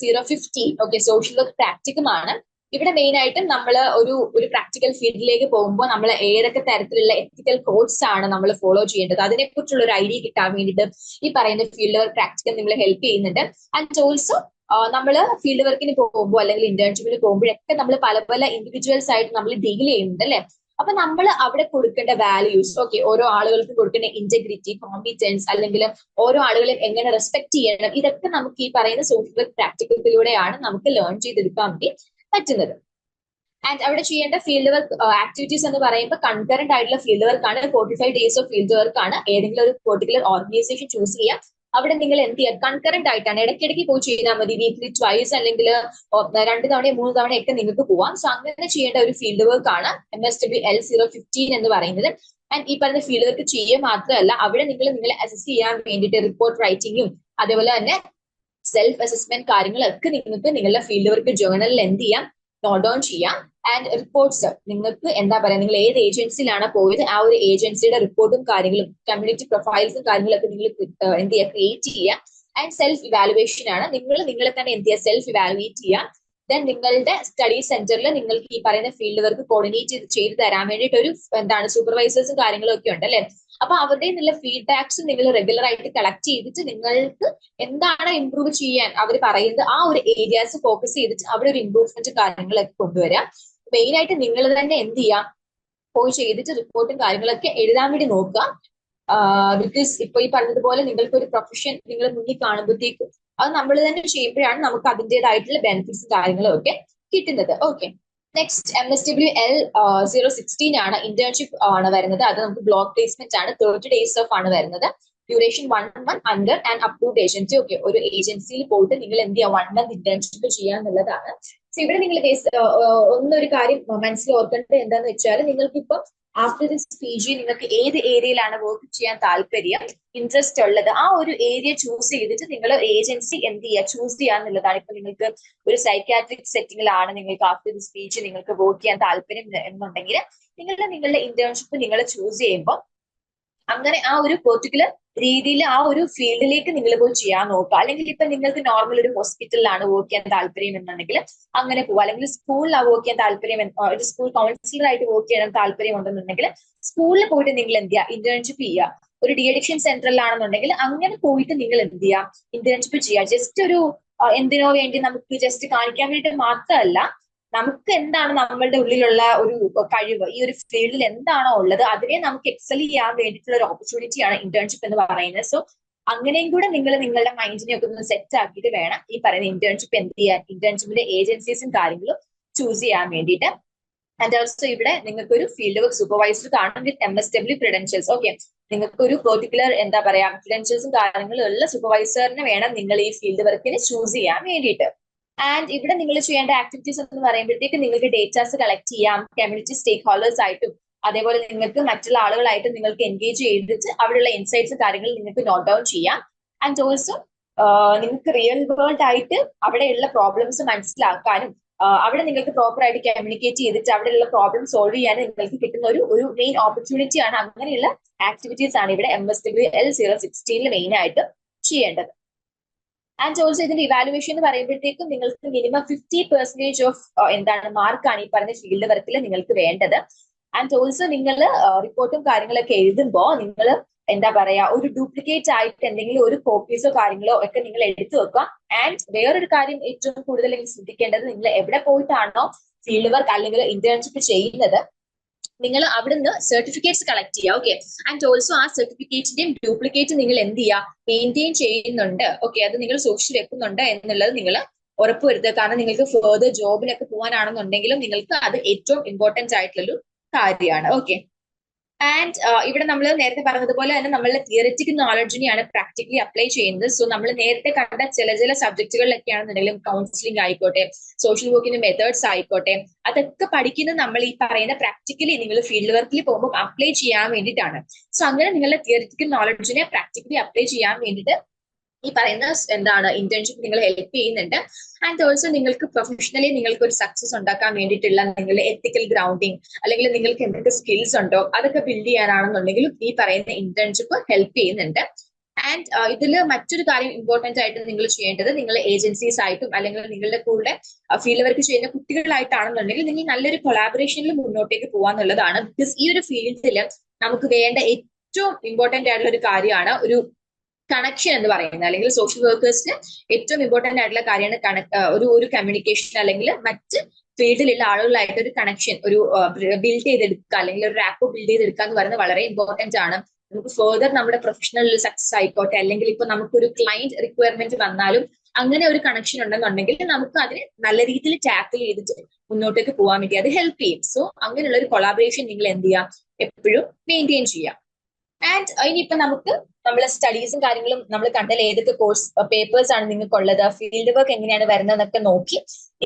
Zero fifty okay social work പ്രാക്ടിക്കുമാണ് ഇവിടെ മെയിൻ ആയിട്ടും നമ്മൾ ഒരു ഒരു പ്രാക്ടിക്കൽ ഫീൽഡിലേക്ക് പോകുമ്പോൾ നമ്മൾ ഏതൊക്കെ തരത്തിലുള്ള എത്തിക്കൽ കോഡ്സ് ആണ് നമ്മൾ ഫോളോ ചെയ്യേണ്ടത്. അതിനെക്കുറിച്ചുള്ള ഒരു ഐഡിയ കിട്ടാൻ വേണ്ടിയിട്ട് ഈ പറയുന്ന ഫീൽഡ് വർക്ക് പ്രാക്ടിക്കൽ നിങ്ങൾ ഹെൽപ്പ് ചെയ്യുന്നുണ്ട്. ആൻഡ് ഓൾസോ നമ്മൾ ഫീൽഡ് വർക്കിന് പോകുമ്പോൾ അല്ലെങ്കിൽ ഇന്റേൺഷിപ്പിന് പോകുമ്പോഴൊക്കെ നമ്മൾ പല പല ഇൻഡിവിജ്വൽസ് ആയിട്ട് നമ്മൾ ഡീൽ ചെയ്യുന്നുണ്ട് അല്ലെ? അപ്പൊ നമ്മൾ അവിടെ കൊടുക്കേണ്ട വാല്യൂസ് ഓക്കെ ഓരോ ആളുകൾക്കും കൊടുക്കേണ്ട ഇന്റഗ്രിറ്റി കോമ്പിറ്റൻസ് അല്ലെങ്കിൽ ഓരോ ആളുകളെ എങ്ങനെ റെസ്പെക്ട് ചെയ്യണം ഇതൊക്കെ നമുക്ക് ഈ പറയുന്ന സോഫ്റ്റ് വർക്ക് പ്രാക്ടിക്കത്തിലൂടെയാണ് നമുക്ക് ലേൺ ചെയ്തെടുക്കാൻ വേണ്ടി പറ്റുന്നത്. ആൻഡ് അവിടെ ചെയ്യേണ്ട ഫീൽഡ് വർക്ക് ആക്ടിവിറ്റീസ് എന്ന് പറയുമ്പോൾ കൺകറന്റ് ആയിട്ടുള്ള ഫീൽഡ് വർക്കാണ് forty five days of field വർക്കാണ് ഏതെങ്കിലും ഒരു പെർട്ടിക്കുലർ ഓർഗനൈസേഷൻ ചൂസ് ചെയ്യാം. അവിടെ നിങ്ങൾ എന്ത് ചെയ്യുക കൺകറന്റ് ആയിട്ടാണ്. ഇടയ്ക്കിടയ്ക്ക് പോയി ചെയ്താൽ മതി. വീക്കിലി ട്വൈസ് അല്ലെങ്കിൽ രണ്ട് തവണയും മൂന്ന് തവണയൊക്കെ നിങ്ങൾക്ക് പോവാം. സോ അങ്ങനെ ചെയ്യേണ്ട ഒരു ഫീൽഡ് വർക്ക് ആണ് M S W L zero fifteen എന്ന് പറയുന്നത്. ആൻഡ് ഈ പറഞ്ഞ ഫീൽഡ് വർക്ക് ചെയ്യുക മാത്രമല്ല അവിടെ നിങ്ങൾ നിങ്ങളെ അസസ് ചെയ്യാൻ വേണ്ടിയിട്ട് റിപ്പോർട്ട് റൈറ്റിംഗും അതേപോലെ തന്നെ സെൽഫ് അസസ്മെന്റ് കാര്യങ്ങളൊക്കെ നിങ്ങൾക്ക് നിങ്ങളുടെ ഫീൽഡ് വർക്ക് ജേണലിൽ എന്ത് ചെയ്യാം? നോട്ട് ഡൗൺ ചെയ്യാം. ആൻഡ് റിപ്പോർട്ട്സ് നിങ്ങൾക്ക് എന്താ പറയാ നിങ്ങൾ ഏത് ഏജൻസിയിലാണ് പോയത് ആ ഒരു ഏജൻസിയുടെ റിപ്പോർട്ടും കാര്യങ്ങളും കമ്മ്യൂണിറ്റി പ്രൊഫൈൽസും കാര്യങ്ങളൊക്കെ നിങ്ങൾ എന്ത് ചെയ്യുക ക്രിയേറ്റ് ചെയ്യുക. ആൻഡ് സെൽഫ് ഇവാലുവേഷൻ ആണ്. നിങ്ങൾ നിങ്ങളെ തന്നെ എന്ത് ചെയ്യുക സെൽഫ് ഇവാലുവേറ്റ് ചെയ്യുക. ദെൻ നിങ്ങളുടെ സ്റ്റഡി സെന്ററിൽ നിങ്ങൾക്ക് ഈ പറയുന്ന ഫീൽഡ് വർക്ക് കോർഡിനേറ്റ് ചെയ്ത് തരാൻ വേണ്ടിയിട്ട് ഒരു എന്താണ് സൂപ്പർവൈസേഴ്സും കാര്യങ്ങളും ഒക്കെ ഉണ്ട് അല്ലെ അപ്പൊ അവരുടെ നല്ല ഫീഡ്ബാക്സ് നിങ്ങൾ റെഗുലർ ആയിട്ട് കളക്ട് ചെയ്തിട്ട് നിങ്ങൾക്ക് എന്താണ് ഇമ്പ്രൂവ് ചെയ്യാൻ അവർ പറയുന്നത് ആ ഒരു ഏരിയാസ് ഫോക്കസ് ചെയ്തിട്ട് അവിടെ ഒരു ഇമ്പ്രൂവ്മെന്റ് കാര്യങ്ങളൊക്കെ കൊണ്ടുവരാം. മെയിൻ ആയിട്ട് നിങ്ങൾ തന്നെ എന്ത് ചെയ്യാം? പോയി ചെയ്തിട്ട് റിപ്പോർട്ടും കാര്യങ്ങളൊക്കെ എഴുതാൻ വേണ്ടി നോക്കുക. ബിക്കോസ് ഇപ്പൊ ഈ പറഞ്ഞതുപോലെ നിങ്ങൾക്ക് ഒരു പ്രൊഫഷൻ നിങ്ങൾ മുന്നിൽ കാണുമ്പോഴത്തേക്കും അത് നമ്മൾ തന്നെ ചെയ്യുമ്പോഴാണ് നമുക്ക് അതിന്റെതായിട്ടുള്ള ബെനിഫിറ്റ്സ് കാര്യങ്ങളും ഒക്കെ കിട്ടുന്നത്. Okay next M S W L zero sixteen ആണ് ഇന്റേൺഷിപ്പ് ആണ് വരുന്നത്. അത് നമുക്ക് ബ്ലോക്ക് പ്ലേസ്മെന്റ് ആണ്. തേർട്ടി ഡേയ്സ് ഓഫ് ആണ് വരുന്നത്. Duration one month under and approved agency okay ഒരു ഏജൻസിയിൽ പോയിട്ട് നിങ്ങൾ എന്ത് ചെയ്യാം? വൺ മന്ത് ഇന്റേൺഷിപ്പ് ചെയ്യാന്നുള്ളതാണ് സോ ഇവിടെ നിങ്ങൾ ഒന്നൊരു കാര്യം മനസ്സിൽ ഓർക്കേണ്ടത് എന്താന്ന് വെച്ചാൽ നിങ്ങൾക്ക് ഇപ്പൊ ആഫ്റ്റർ ദിസ് പി ജി നിങ്ങൾക്ക് ഏത് ഏരിയയിലാണ് വർക്ക് ചെയ്യാൻ താല്പര്യം? ഇൻട്രസ്റ്റ് ഉള്ളത്. ആ ഒരു ഏരിയ ചൂസ് ചെയ്തിട്ട് നിങ്ങൾ ഏജൻസി എന്ത് ചെയ്യുക ചൂസ് ചെയ്യാന്നുള്ളതാണ് ഇപ്പൊ നിങ്ങൾക്ക് ഒരു സൈക്കാട്രിക് സെറ്റിംഗിലാണ് നിങ്ങൾക്ക് ആഫ്റ്റർ ദിസ് പി ജി നിങ്ങൾക്ക് വർക്ക് ചെയ്യാൻ താല്പര്യം എന്നുണ്ടെങ്കിൽ നിങ്ങളുടെ നിങ്ങളുടെ ഇന്റേൺഷിപ്പ് നിങ്ങൾ ചൂസ് ചെയ്യുമ്പോൾ അങ്ങനെ ആ ഒരു പെർട്ടിക്കുലർ രീതിയിൽ ആ ഒരു ഫീൽഡിലേക്ക് നിങ്ങൾ പോയി ചെയ്യാൻ നോക്കുക. അല്ലെങ്കിൽ ഇപ്പൊ നിങ്ങൾക്ക് നോർമൽ ഒരു ഹോസ്പിറ്റലിലാണ് വർക്ക് ചെയ്യാൻ താല്പര്യം എന്നുണ്ടെങ്കിൽ അങ്ങനെ പോവുക. അല്ലെങ്കിൽ സ്കൂളിലാണ് വർക്ക് ചെയ്യാൻ താല്പര്യം ഒരു സ്കൂൾ കൗൺസിലർ ആയിട്ട് വർക്ക് ചെയ്യാൻ താല്പര്യം ഉണ്ടെന്നുണ്ടെങ്കിൽ സ്കൂളിൽ പോയിട്ട് നിങ്ങൾ എന്ത് ചെയ്യുക? ഇന്റേൺഷിപ്പ് ചെയ്യുക. ഒരു ഡി അഡിക്ഷൻ സെന്ററിലാണെന്നുണ്ടെങ്കിൽ അങ്ങനെ പോയിട്ട് നിങ്ങൾ എന്ത് ചെയ്യുക? ഇന്റേൺഷിപ്പ് ചെയ്യുക. ജസ്റ്റ് ഒരു എന്തിനോ വേണ്ടി നമുക്ക് ജസ്റ്റ് കാണിക്കാൻ വേണ്ടിയിട്ട് മാത്രമല്ല നമുക്ക് എന്താണ് നമ്മളുടെ ഉള്ളിലുള്ള ഒരു കഴിവ്? ഈ ഒരു ഫീൽഡിൽ എന്താണോ ഉള്ളത് അതിനെ നമുക്ക് എക്സൽ ചെയ്യാൻ വേണ്ടിയിട്ടുള്ള ഒരു ഓപ്പർച്യൂണിറ്റിയാണ് ഇന്റേൺഷിപ്പ് എന്ന് പറയുന്നത്. സോ അങ്ങനെയും കൂടെ നിങ്ങൾ നിങ്ങളുടെ മൈൻഡിനെ ഒക്കെ ഒന്ന് സെറ്റ് ആക്കിയിട്ട് വേണം ഈ പറയുന്ന ഇന്റേൺഷിപ്പ് എന്ത് ചെയ്യാൻ ഇന്റേൺഷിപ്പിന്റെ ഏജൻസീസും കാര്യങ്ങളും ചൂസ് ചെയ്യാൻ വേണ്ടിയിട്ട്. ആൻഡ് ഓൾസോ ഇവിടെ നിങ്ങൾക്ക് ഒരു ഫീൽഡ് വർക്ക് സൂപ്പർവൈസർ കാണും with M S W credentials okay നിങ്ങൾക്ക് ഒരു പെർട്ടിക്കുലർ എന്താ പറയാ ക്രെഡൻഷ്യൽസും കാര്യങ്ങളും ഉള്ള സൂപ്പർവൈസറിനെ വേണം നിങ്ങൾ ഈ ഫീൽഡ് വർക്കിന് ചൂസ് ചെയ്യാൻ വേണ്ടിയിട്ട്. ആൻഡ് ഇവിടെ നിങ്ങൾ ചെയ്യേണ്ട ആക്ടിവിറ്റീസ് എന്ന് പറയുമ്പോഴത്തേക്ക് നിങ്ങൾക്ക് ഡേറ്റാസ് കളക്ട് ചെയ്യാം കമ്മ്യൂണിറ്റി സ്റ്റേക്ക് ഹോൾഡേഴ്സ് ആയിട്ടും അതേപോലെ നിങ്ങൾക്ക് മറ്റുള്ള ആളുകളായിട്ട് നിങ്ങൾക്ക് എൻഗേജ് ചെയ്തിട്ട് അവിടെയുള്ള ഇൻസൈറ്റ്സ് കാര്യങ്ങൾ നിങ്ങൾക്ക് നോട്ട് ഡൗൺ ചെയ്യാം. ആൻഡ് ഓൾസോ നിങ്ങൾക്ക് റിയൽ വേൾഡ് ആയിട്ട് അവിടെയുള്ള പ്രോബ്ലംസ് മനസ്സിലാക്കാനും അവിടെ നിങ്ങൾക്ക് പ്രോപ്പർ ആയിട്ട് കമ്മ്യൂണിക്കേറ്റ് ചെയ്തിട്ട് അവിടെയുള്ള പ്രോബ്ലം സോൾവ് ചെയ്യാനും നിങ്ങൾക്ക് കിട്ടുന്ന ഒരു ഒരു മെയിൻ ഓപ്പർച്യൂണിറ്റി ആണ് അങ്ങനെയുള്ള ആക്ടിവിറ്റീസ് ആണ് ഇവിടെ M S W L zero സിക്സ്റ്റീനിൽ main ആയിട്ട് ചെയ്യേണ്ടത്. ആൻഡ് ഓൾസോ ഇതിന്റെ ഇവാലുവേഷൻ എന്ന് പറയുമ്പോഴത്തേക്കും നിങ്ങൾക്ക് മിനിമം ഫിഫ്റ്റി പെർസെന്റേജ് ഓഫ് എന്താണ് മാർക്കാണ് ഈ പറഞ്ഞ ഫീൽഡ് വർക്കിൽ നിങ്ങൾക്ക് വേണ്ടത്. ആൻഡ് ഓൾസോ നിങ്ങൾ റിപ്പോർട്ടും കാര്യങ്ങളൊക്കെ എഴുതുമ്പോൾ നിങ്ങൾ എന്താ പറയാ ഒരു ഡ്യൂപ്ലിക്കേറ്റ് ആയിട്ട് എന്തെങ്കിലും ഒരു കോപ്പീസോ കാര്യങ്ങളോ ഒക്കെ നിങ്ങൾ എടുത്തു വെക്കുക. ആൻഡ് വേറൊരു കാര്യം ഏറ്റവും കൂടുതൽ ശ്രദ്ധിക്കേണ്ടത് നിങ്ങൾ എവിടെ പോയിട്ടാണോ ഫീൽഡ് വർക്ക് അല്ലെങ്കിൽ ഇന്റേൺഷിപ്പ് ചെയ്യുന്നത്. നിങ്ങൾ അവിടുന്ന് സർട്ടിഫിക്കറ്റ്സ് കളക്ട് ചെയ്യുക ഓക്കെ ആൻഡ് ഓൾസോ ആ സർട്ടിഫിക്കറ്റിന്റെയും ഡ്യൂപ്ലിക്കേറ്റ് നിങ്ങൾ എന്ത് ചെയ്യുക? മെയിന്റെയിൻ ചെയ്യുന്നുണ്ട് ഓക്കെ അത് നിങ്ങൾ സൂക്ഷിച്ചു വെക്കുന്നുണ്ട് എന്നുള്ളത് നിങ്ങൾ ഉറപ്പുവരുത്തുക കാരണം നിങ്ങൾക്ക് ഫെർദർ ജോബിലൊക്കെ പോകാനാണെന്നുണ്ടെങ്കിലും നിങ്ങൾക്ക് അത് ഏറ്റവും ഇമ്പോർട്ടന്റ് ആയിട്ടുള്ളൊരു കാര്യമാണ് ഓക്കെ ആൻഡ് ഇവിടെ നമ്മൾ നേരത്തെ പറഞ്ഞതുപോലെ തന്നെ നമ്മളുടെ തിയററ്റിക്കൽ നോളജിനെയാണ് പ്രാക്ടിക്കലി അപ്ലൈ ചെയ്യുന്നത്. സോ നമ്മൾ നേരത്തെ കണ്ട ചില ചില സബ്ജക്റ്റുകളിലൊക്കെ ആണെന്നുണ്ടെങ്കിലും കൗൺസിലിംഗ് ആയിക്കോട്ടെ സോഷ്യൽ വർക്കിന്റെ മെത്തേഡ്സ് ആയിക്കോട്ടെ അതൊക്കെ പഠിക്കുന്നത് നമ്മൾ ഈ പറയുന്ന പ്രാക്ടിക്കലി നിങ്ങൾ ഫീൽഡ് വർക്കിൽ പോകുമ്പോൾ അപ്ലൈ ചെയ്യാൻ വേണ്ടിയിട്ടാണ്. സോ അങ്ങനെ നിങ്ങളുടെ തിയററ്റിക്കൽ നോളജിനെ പ്രാക്ടിക്കലി അപ്ലൈ ചെയ്യാൻ വേണ്ടിയിട്ട് ഈ പറയുന്ന എന്താണ് ഇന്റേൺഷിപ്പ് നിങ്ങൾ ഹെൽപ്പ് ചെയ്യുന്നുണ്ട്. ആൻഡ് ഓൾസോ നിങ്ങൾക്ക് പ്രൊഫഷണലി നിങ്ങൾക്ക് ഒരു സക്സസ് ഉണ്ടാക്കാൻ വേണ്ടിയിട്ടുള്ള നിങ്ങളുടെ എത്തിക്കൽ ഗ്രൗണ്ടിങ് അല്ലെങ്കിൽ നിങ്ങൾക്ക് എന്തൊക്കെ സ്കിൽസ് ഉണ്ടോ അതൊക്കെ ബിൽഡ് ചെയ്യാനാണെന്നുണ്ടെങ്കിലും ഈ പറയുന്ന ഇന്റേൺഷിപ്പ് ഹെൽപ്പ് ചെയ്യുന്നുണ്ട്. ആൻഡ് ഇതിൽ മറ്റൊരു കാര്യം ഇമ്പോർട്ടന്റ് ആയിട്ട് നിങ്ങൾ ചെയ്യേണ്ടത് നിങ്ങൾ ഏജൻസീസ് ആയിട്ടും അല്ലെങ്കിൽ നിങ്ങളുടെ കൂടെ ഫീൽഡ് വർക്ക് ചെയ്യുന്ന കുട്ടികളായിട്ടാണെന്നുണ്ടെങ്കിൽ നിങ്ങൾ നല്ലൊരു കൊളാബറേഷനിൽ മുന്നോട്ടേക്ക് പോകാന്നുള്ളതാണ് ബിക്കോസ് ഈ ഒരു ഫീൽഡിൽ നമുക്ക് വേണ്ട ഏറ്റവും ഇമ്പോർട്ടന്റ് ആയിട്ടുള്ള ഒരു കാര്യമാണ് ഒരു കണക്ഷൻ എന്ന് പറയുന്നത്. അല്ലെങ്കിൽ സോഷ്യൽ വർക്കേഴ്സിന് ഏറ്റവും ഇമ്പോർട്ടന്റ് ആയിട്ടുള്ള കാര്യമാണ് കണക്ട് ഒരു ഒരു കമ്മ്യൂണിക്കേഷൻ അല്ലെങ്കിൽ മറ്റ് ഫീൽഡിലുള്ള ആളുകളായിട്ട് ഒരു കണക്ഷൻ ഒരു ബിൽഡ് ചെയ്തെടുക്കുക അല്ലെങ്കിൽ ഒരു റാപ്പ് ബിൽഡ് ചെയ്തെടുക്കുക എന്ന് പറയുന്നത് വളരെ ഇമ്പോർട്ടന്റ് ആണ്. നമുക്ക് ഫെർദർ നമ്മുടെ പ്രൊഫഷണൽ സക്സസ് ആയിക്കോട്ടെ അല്ലെങ്കിൽ ഇപ്പൊ നമുക്കൊരു ക്ലയന്റ് റിക്വയർമെന്റ് വന്നാലും അങ്ങനെ ഒരു കണക്ഷൻ ഉണ്ടെന്നുണ്ടെങ്കിൽ നമുക്ക് അതിനെ നല്ല രീതിയിൽ ടാക്കിൾ ചെയ്തിട്ട് മുന്നോട്ടേക്ക് പോകാൻ വേണ്ടി അത് ഹെൽപ്പ് ചെയ്യും. സോ അങ്ങനെയുള്ള ഒരു കൊളാബറേഷൻ നിങ്ങൾ എന്ത് ചെയ്യുക? എപ്പോഴും മെയിന്റെയിൻ ചെയ്യാം ആൻഡ് ഇനിയിപ്പോ നമുക്ക് നമ്മളെ സ്റ്റഡീസും കാര്യങ്ങളും നമ്മൾ കണ്ടതിൽ ഏതൊക്കെ കോഴ്സ് പേപ്പേഴ്സ് ആണ് നിങ്ങൾക്ക് ഉള്ളത് ഫീൽഡ് വർക്ക് എങ്ങനെയാണ് വരുന്നതെന്നൊക്കെ നോക്കി.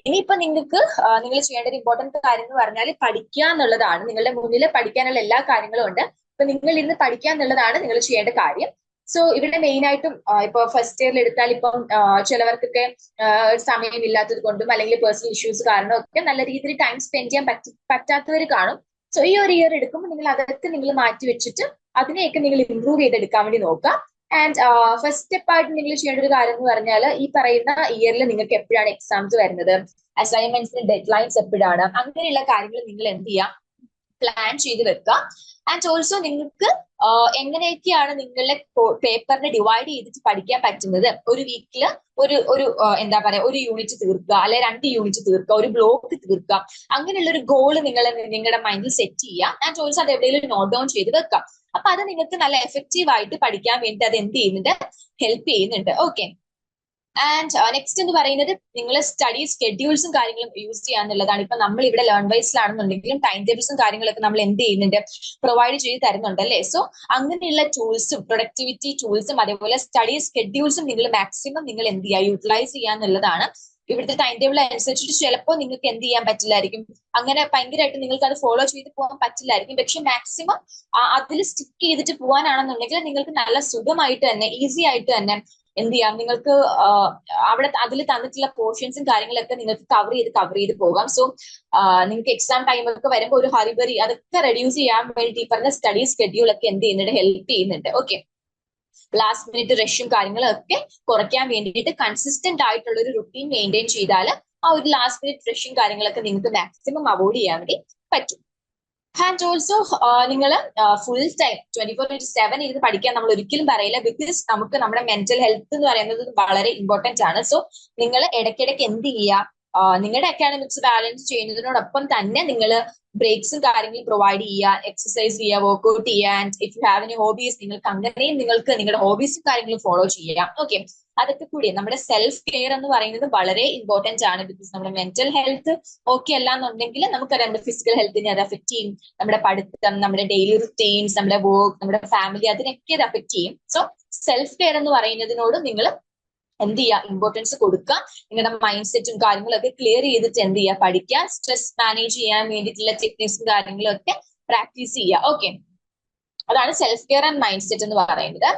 ഇനിയിപ്പോ നിങ്ങൾക്ക് നിങ്ങൾ ചെയ്യേണ്ട ഒരു ഇമ്പോർട്ടന്റ് കാര്യം എന്ന് പറഞ്ഞാൽ പഠിക്കുക എന്നുള്ളതാണ്. നിങ്ങളുടെ മുന്നിൽ പഠിക്കാനുള്ള എല്ലാ കാര്യങ്ങളും ഉണ്ട്. അപ്പൊ നിങ്ങൾ ഇന്ന് പഠിക്കുക എന്നുള്ളതാണ് നിങ്ങൾ ചെയ്യേണ്ട കാര്യം. സോ ഇവിടെ മെയിൻ ആയിട്ടും ഇപ്പൊ ഫസ്റ്റ് ഇയറിൽ എടുത്താൽ ഇപ്പം ചിലവർക്കൊക്കെ സമയമില്ലാത്തത് കൊണ്ടും അല്ലെങ്കിൽ പേഴ്സണൽ ഇഷ്യൂസ് കാരണം ഒക്കെ നല്ല രീതിയിൽ ടൈം സ്പെൻഡ് ചെയ്യാൻ പറ്റി പറ്റാത്തവർ കാണും. സോ ഈ ഒരു ഇയർ എടുക്കുമ്പോൾ നിങ്ങൾ അതൊക്കെ നിങ്ങൾ മാറ്റി വെച്ചിട്ട് അതിനെയൊക്കെ നിങ്ങൾ ഇമ്പ്രൂവ് ചെയ്തെടുക്കാൻ വേണ്ടി നോക്കുക. ആൻഡ് ഫസ്റ്റ് സ്റ്റെപ്പ് ആയിട്ട് നിങ്ങൾ ചെയ്യേണ്ട ഒരു കാര്യം എന്ന് പറഞ്ഞാൽ ഈ പറയുന്ന ഇയറിൽ നിങ്ങൾക്ക് എപ്പോഴാണ് എക്സാംസ് വരുന്നത്? അസൈൻമെന്റ്സിന് ഡെഡ് ലൈൻസ് എപ്പോഴാണ്? അങ്ങനെയുള്ള കാര്യങ്ങൾ നിങ്ങൾ എന്ത് ചെയ്യാം പ്ലാൻ ചെയ്ത് വെക്കുക. ആൻഡ് ഓൾസോ നിങ്ങൾക്ക് എങ്ങനെയൊക്കെയാണ് നിങ്ങളുടെ പേപ്പറിനെ ഡിവൈഡ് ചെയ്തിട്ട് പഠിക്കാൻ പറ്റുന്നത്? ഒരു വീക്കിൽ ഒരു ഒരു എന്താ പറയാ ഒരു യൂണിറ്റ് തീർക്കുക അല്ലെ രണ്ട് യൂണിറ്റ് തീർക്കുക ഒരു ബ്ലോക്ക് തീർക്കുക. അങ്ങനെയുള്ള ഒരു ഗോൾ നിങ്ങൾ നിങ്ങളുടെ മൈൻഡിൽ സെറ്റ് ചെയ്യുക. ഞാൻ ചോദിച്ചാൽ അത് എവിടെയെങ്കിലും നോട്ട് ഡൗൺ ചെയ്ത് വെക്കാം. അപ്പൊ അത് നിങ്ങൾക്ക് നല്ല എഫക്റ്റീവ് ആയിട്ട് പഠിക്കാൻ വേണ്ടി അത് എന്ത് ചെയ്യുന്നുണ്ട്? ഹെൽപ്പ് ചെയ്യുന്നുണ്ട്. ഓക്കെ ആൻഡ് നെക്സ്റ്റ് എന്ന് പറയുന്നത് നിങ്ങൾ സ്റ്റഡി സ്കെഡ്യൂൾസും കാര്യങ്ങളും യൂസ് ചെയ്യാന്നുള്ളതാണ്. ഇപ്പൊ നമ്മൾ ഇവിടെ ലേൺ വൈസിലാണെന്നുണ്ടെങ്കിലും ടൈം ടേബിൾസും കാര്യങ്ങളൊക്കെ നമ്മൾ എന്ത് ചെയ്യുന്നുണ്ട്? പ്രൊവൈഡ് ചെയ്ത് തരുന്നുണ്ട് അല്ലേ? സോ അങ്ങനെയുള്ള ടൂൾസും പ്രൊഡക്ടിവിറ്റി ടൂൾസും അതേപോലെ സ്റ്റഡി സ്കെഡ്യൂൾസും നിങ്ങൾ മാക്സിമം നിങ്ങൾ എന്ത് ചെയ്യുക? യൂട്ടിലൈസ് ചെയ്യാന്നുള്ളതാണ് ഇവിടുത്തെ ടൈം ടേബിൾ അനുസരിച്ചിട്ട് ചിലപ്പോൾ നിങ്ങൾക്ക് എന്ത് ചെയ്യാൻ പറ്റില്ലായിരിക്കും. അങ്ങനെ ഭയങ്കരമായിട്ട് നിങ്ങൾക്ക് അത് ഫോളോ ചെയ്ത് പോകാൻ പറ്റില്ലായിരിക്കും. പക്ഷെ മാക്സിമം അതിൽ സ്റ്റിക്ക് ചെയ്തിട്ട് പോകാനാണെന്നുണ്ടെങ്കിൽ നിങ്ങൾക്ക് നല്ല സുഖമായിട്ട് തന്നെ ഈസി ആയിട്ട് തന്നെ എന്ത് ചെയ്യാം? നിങ്ങൾക്ക് അവിടെ അതിൽ തന്നിട്ടുള്ള പോർഷൻസും കാര്യങ്ങളൊക്കെ നിങ്ങൾക്ക് കവർ ചെയ്ത് കവർ ചെയ്ത് പോകാം. സോ നിങ്ങൾക്ക് എക്സാം ടൈം ഒക്കെ വരുമ്പോൾ ഒരു ഹറിബറി അതൊക്കെ റെഡ്യൂസ് ചെയ്യാൻ വേണ്ടി പറഞ്ഞ സ്റ്റഡി ഷെഡ്യൂൾ ഒക്കെ എന്ത് ചെയ്യുന്നുണ്ട്? ഹെൽപ്പ് ചെയ്യുന്നുണ്ട്. ഓക്കെ ലാസ്റ്റ് മിനിറ്റ് റഷും കാര്യങ്ങളും ഒക്കെ കുറയ്ക്കാൻ വേണ്ടിയിട്ട് കൺസിസ്റ്റന്റ് ആയിട്ടുള്ള ഒരു റുട്ടീൻ മെയിന്റെയിൻ ചെയ്താൽ ആ ഒരു ലാസ്റ്റ് മിനിറ്റ് റഷും കാര്യങ്ങളൊക്കെ നിങ്ങൾക്ക് മാക്സിമം അവോയ്ഡ് ചെയ്യാൻ വേണ്ടി പറ്റും. ആൻഡ് ഓൾസോ നിങ്ങൾ full time twenty four into seven ഇരുന്ന് പഠിക്കാൻ നമ്മൾ ഒരിക്കലും പറയില്ല. ബിക്കോസ് നമുക്ക് നമ്മുടെ മെന്റൽ ഹെൽത്ത് എന്ന് പറയുന്നത് വളരെ ഇമ്പോർട്ടന്റ് ആണ്. സോ നിങ്ങൾ ഇടയ്ക്കിടയ്ക്ക് എന്ത് ചെയ്യുക? നിങ്ങളുടെ അക്കാഡമിക്സ് ബാലൻസ് ചെയ്യുന്നതിനോടൊപ്പം തന്നെ നിങ്ങൾ ബ്രേക്സും കാര്യങ്ങളും പ്രൊവൈഡ് ചെയ്യുക എക്സസൈസ് ചെയ്യുക വർക്ക്ഔട്ട് ചെയ്യുക and if you have any hobbies നിങ്ങൾക്ക് അങ്ങനെയും നിങ്ങൾക്ക് നിങ്ങളുടെ ഹോബീസും കാര്യങ്ങളും ഫോളോ ചെയ്യാം. ഓക്കെ അതൊക്കെ കൂടി നമ്മുടെ സെൽഫ് കെയർ എന്ന് പറയുന്നത് വളരെ ഇമ്പോർട്ടന്റ് ആണ് ബിക്കോസ് നമ്മുടെ മെന്റൽ ഹെൽത്ത് ഓക്കെ അല്ല എന്നുണ്ടെങ്കിൽ നമുക്കറിയാം നമ്മുടെ ഫിസിക്കൽ ഹെൽത്തിനെ അത് അഫക്ട് ചെയ്യും. നമ്മുടെ പഠിത്തം നമ്മുടെ ഡെയിലി റുട്ടീൻസ് നമ്മുടെ വർക്ക് നമ്മുടെ ഫാമിലി അതിനൊക്കെ അത് അഫക്ട് ചെയ്യും. സോ സെൽഫ് കെയർ എന്ന് പറയുന്നതിനോട് നിങ്ങൾ എന്ത് ചെയ്യുക ഇമ്പോർട്ടൻസ് കൊടുക്കുക നിങ്ങളുടെ മൈൻഡ് സെറ്റും കാര്യങ്ങളൊക്കെ ക്ലിയർ ചെയ്തിട്ട് എന്ത് ചെയ്യുക പഠിക്കുക. സ്ട്രെസ് മാനേജ് ചെയ്യാൻ വേണ്ടിയിട്ടുള്ള ടെക്നിക്സും കാര്യങ്ങളും ഒക്കെ പ്രാക്ടീസ് ചെയ്യുക. ഓക്കെ അതാണ് self care and mindset എന്ന് പറയുന്നത്.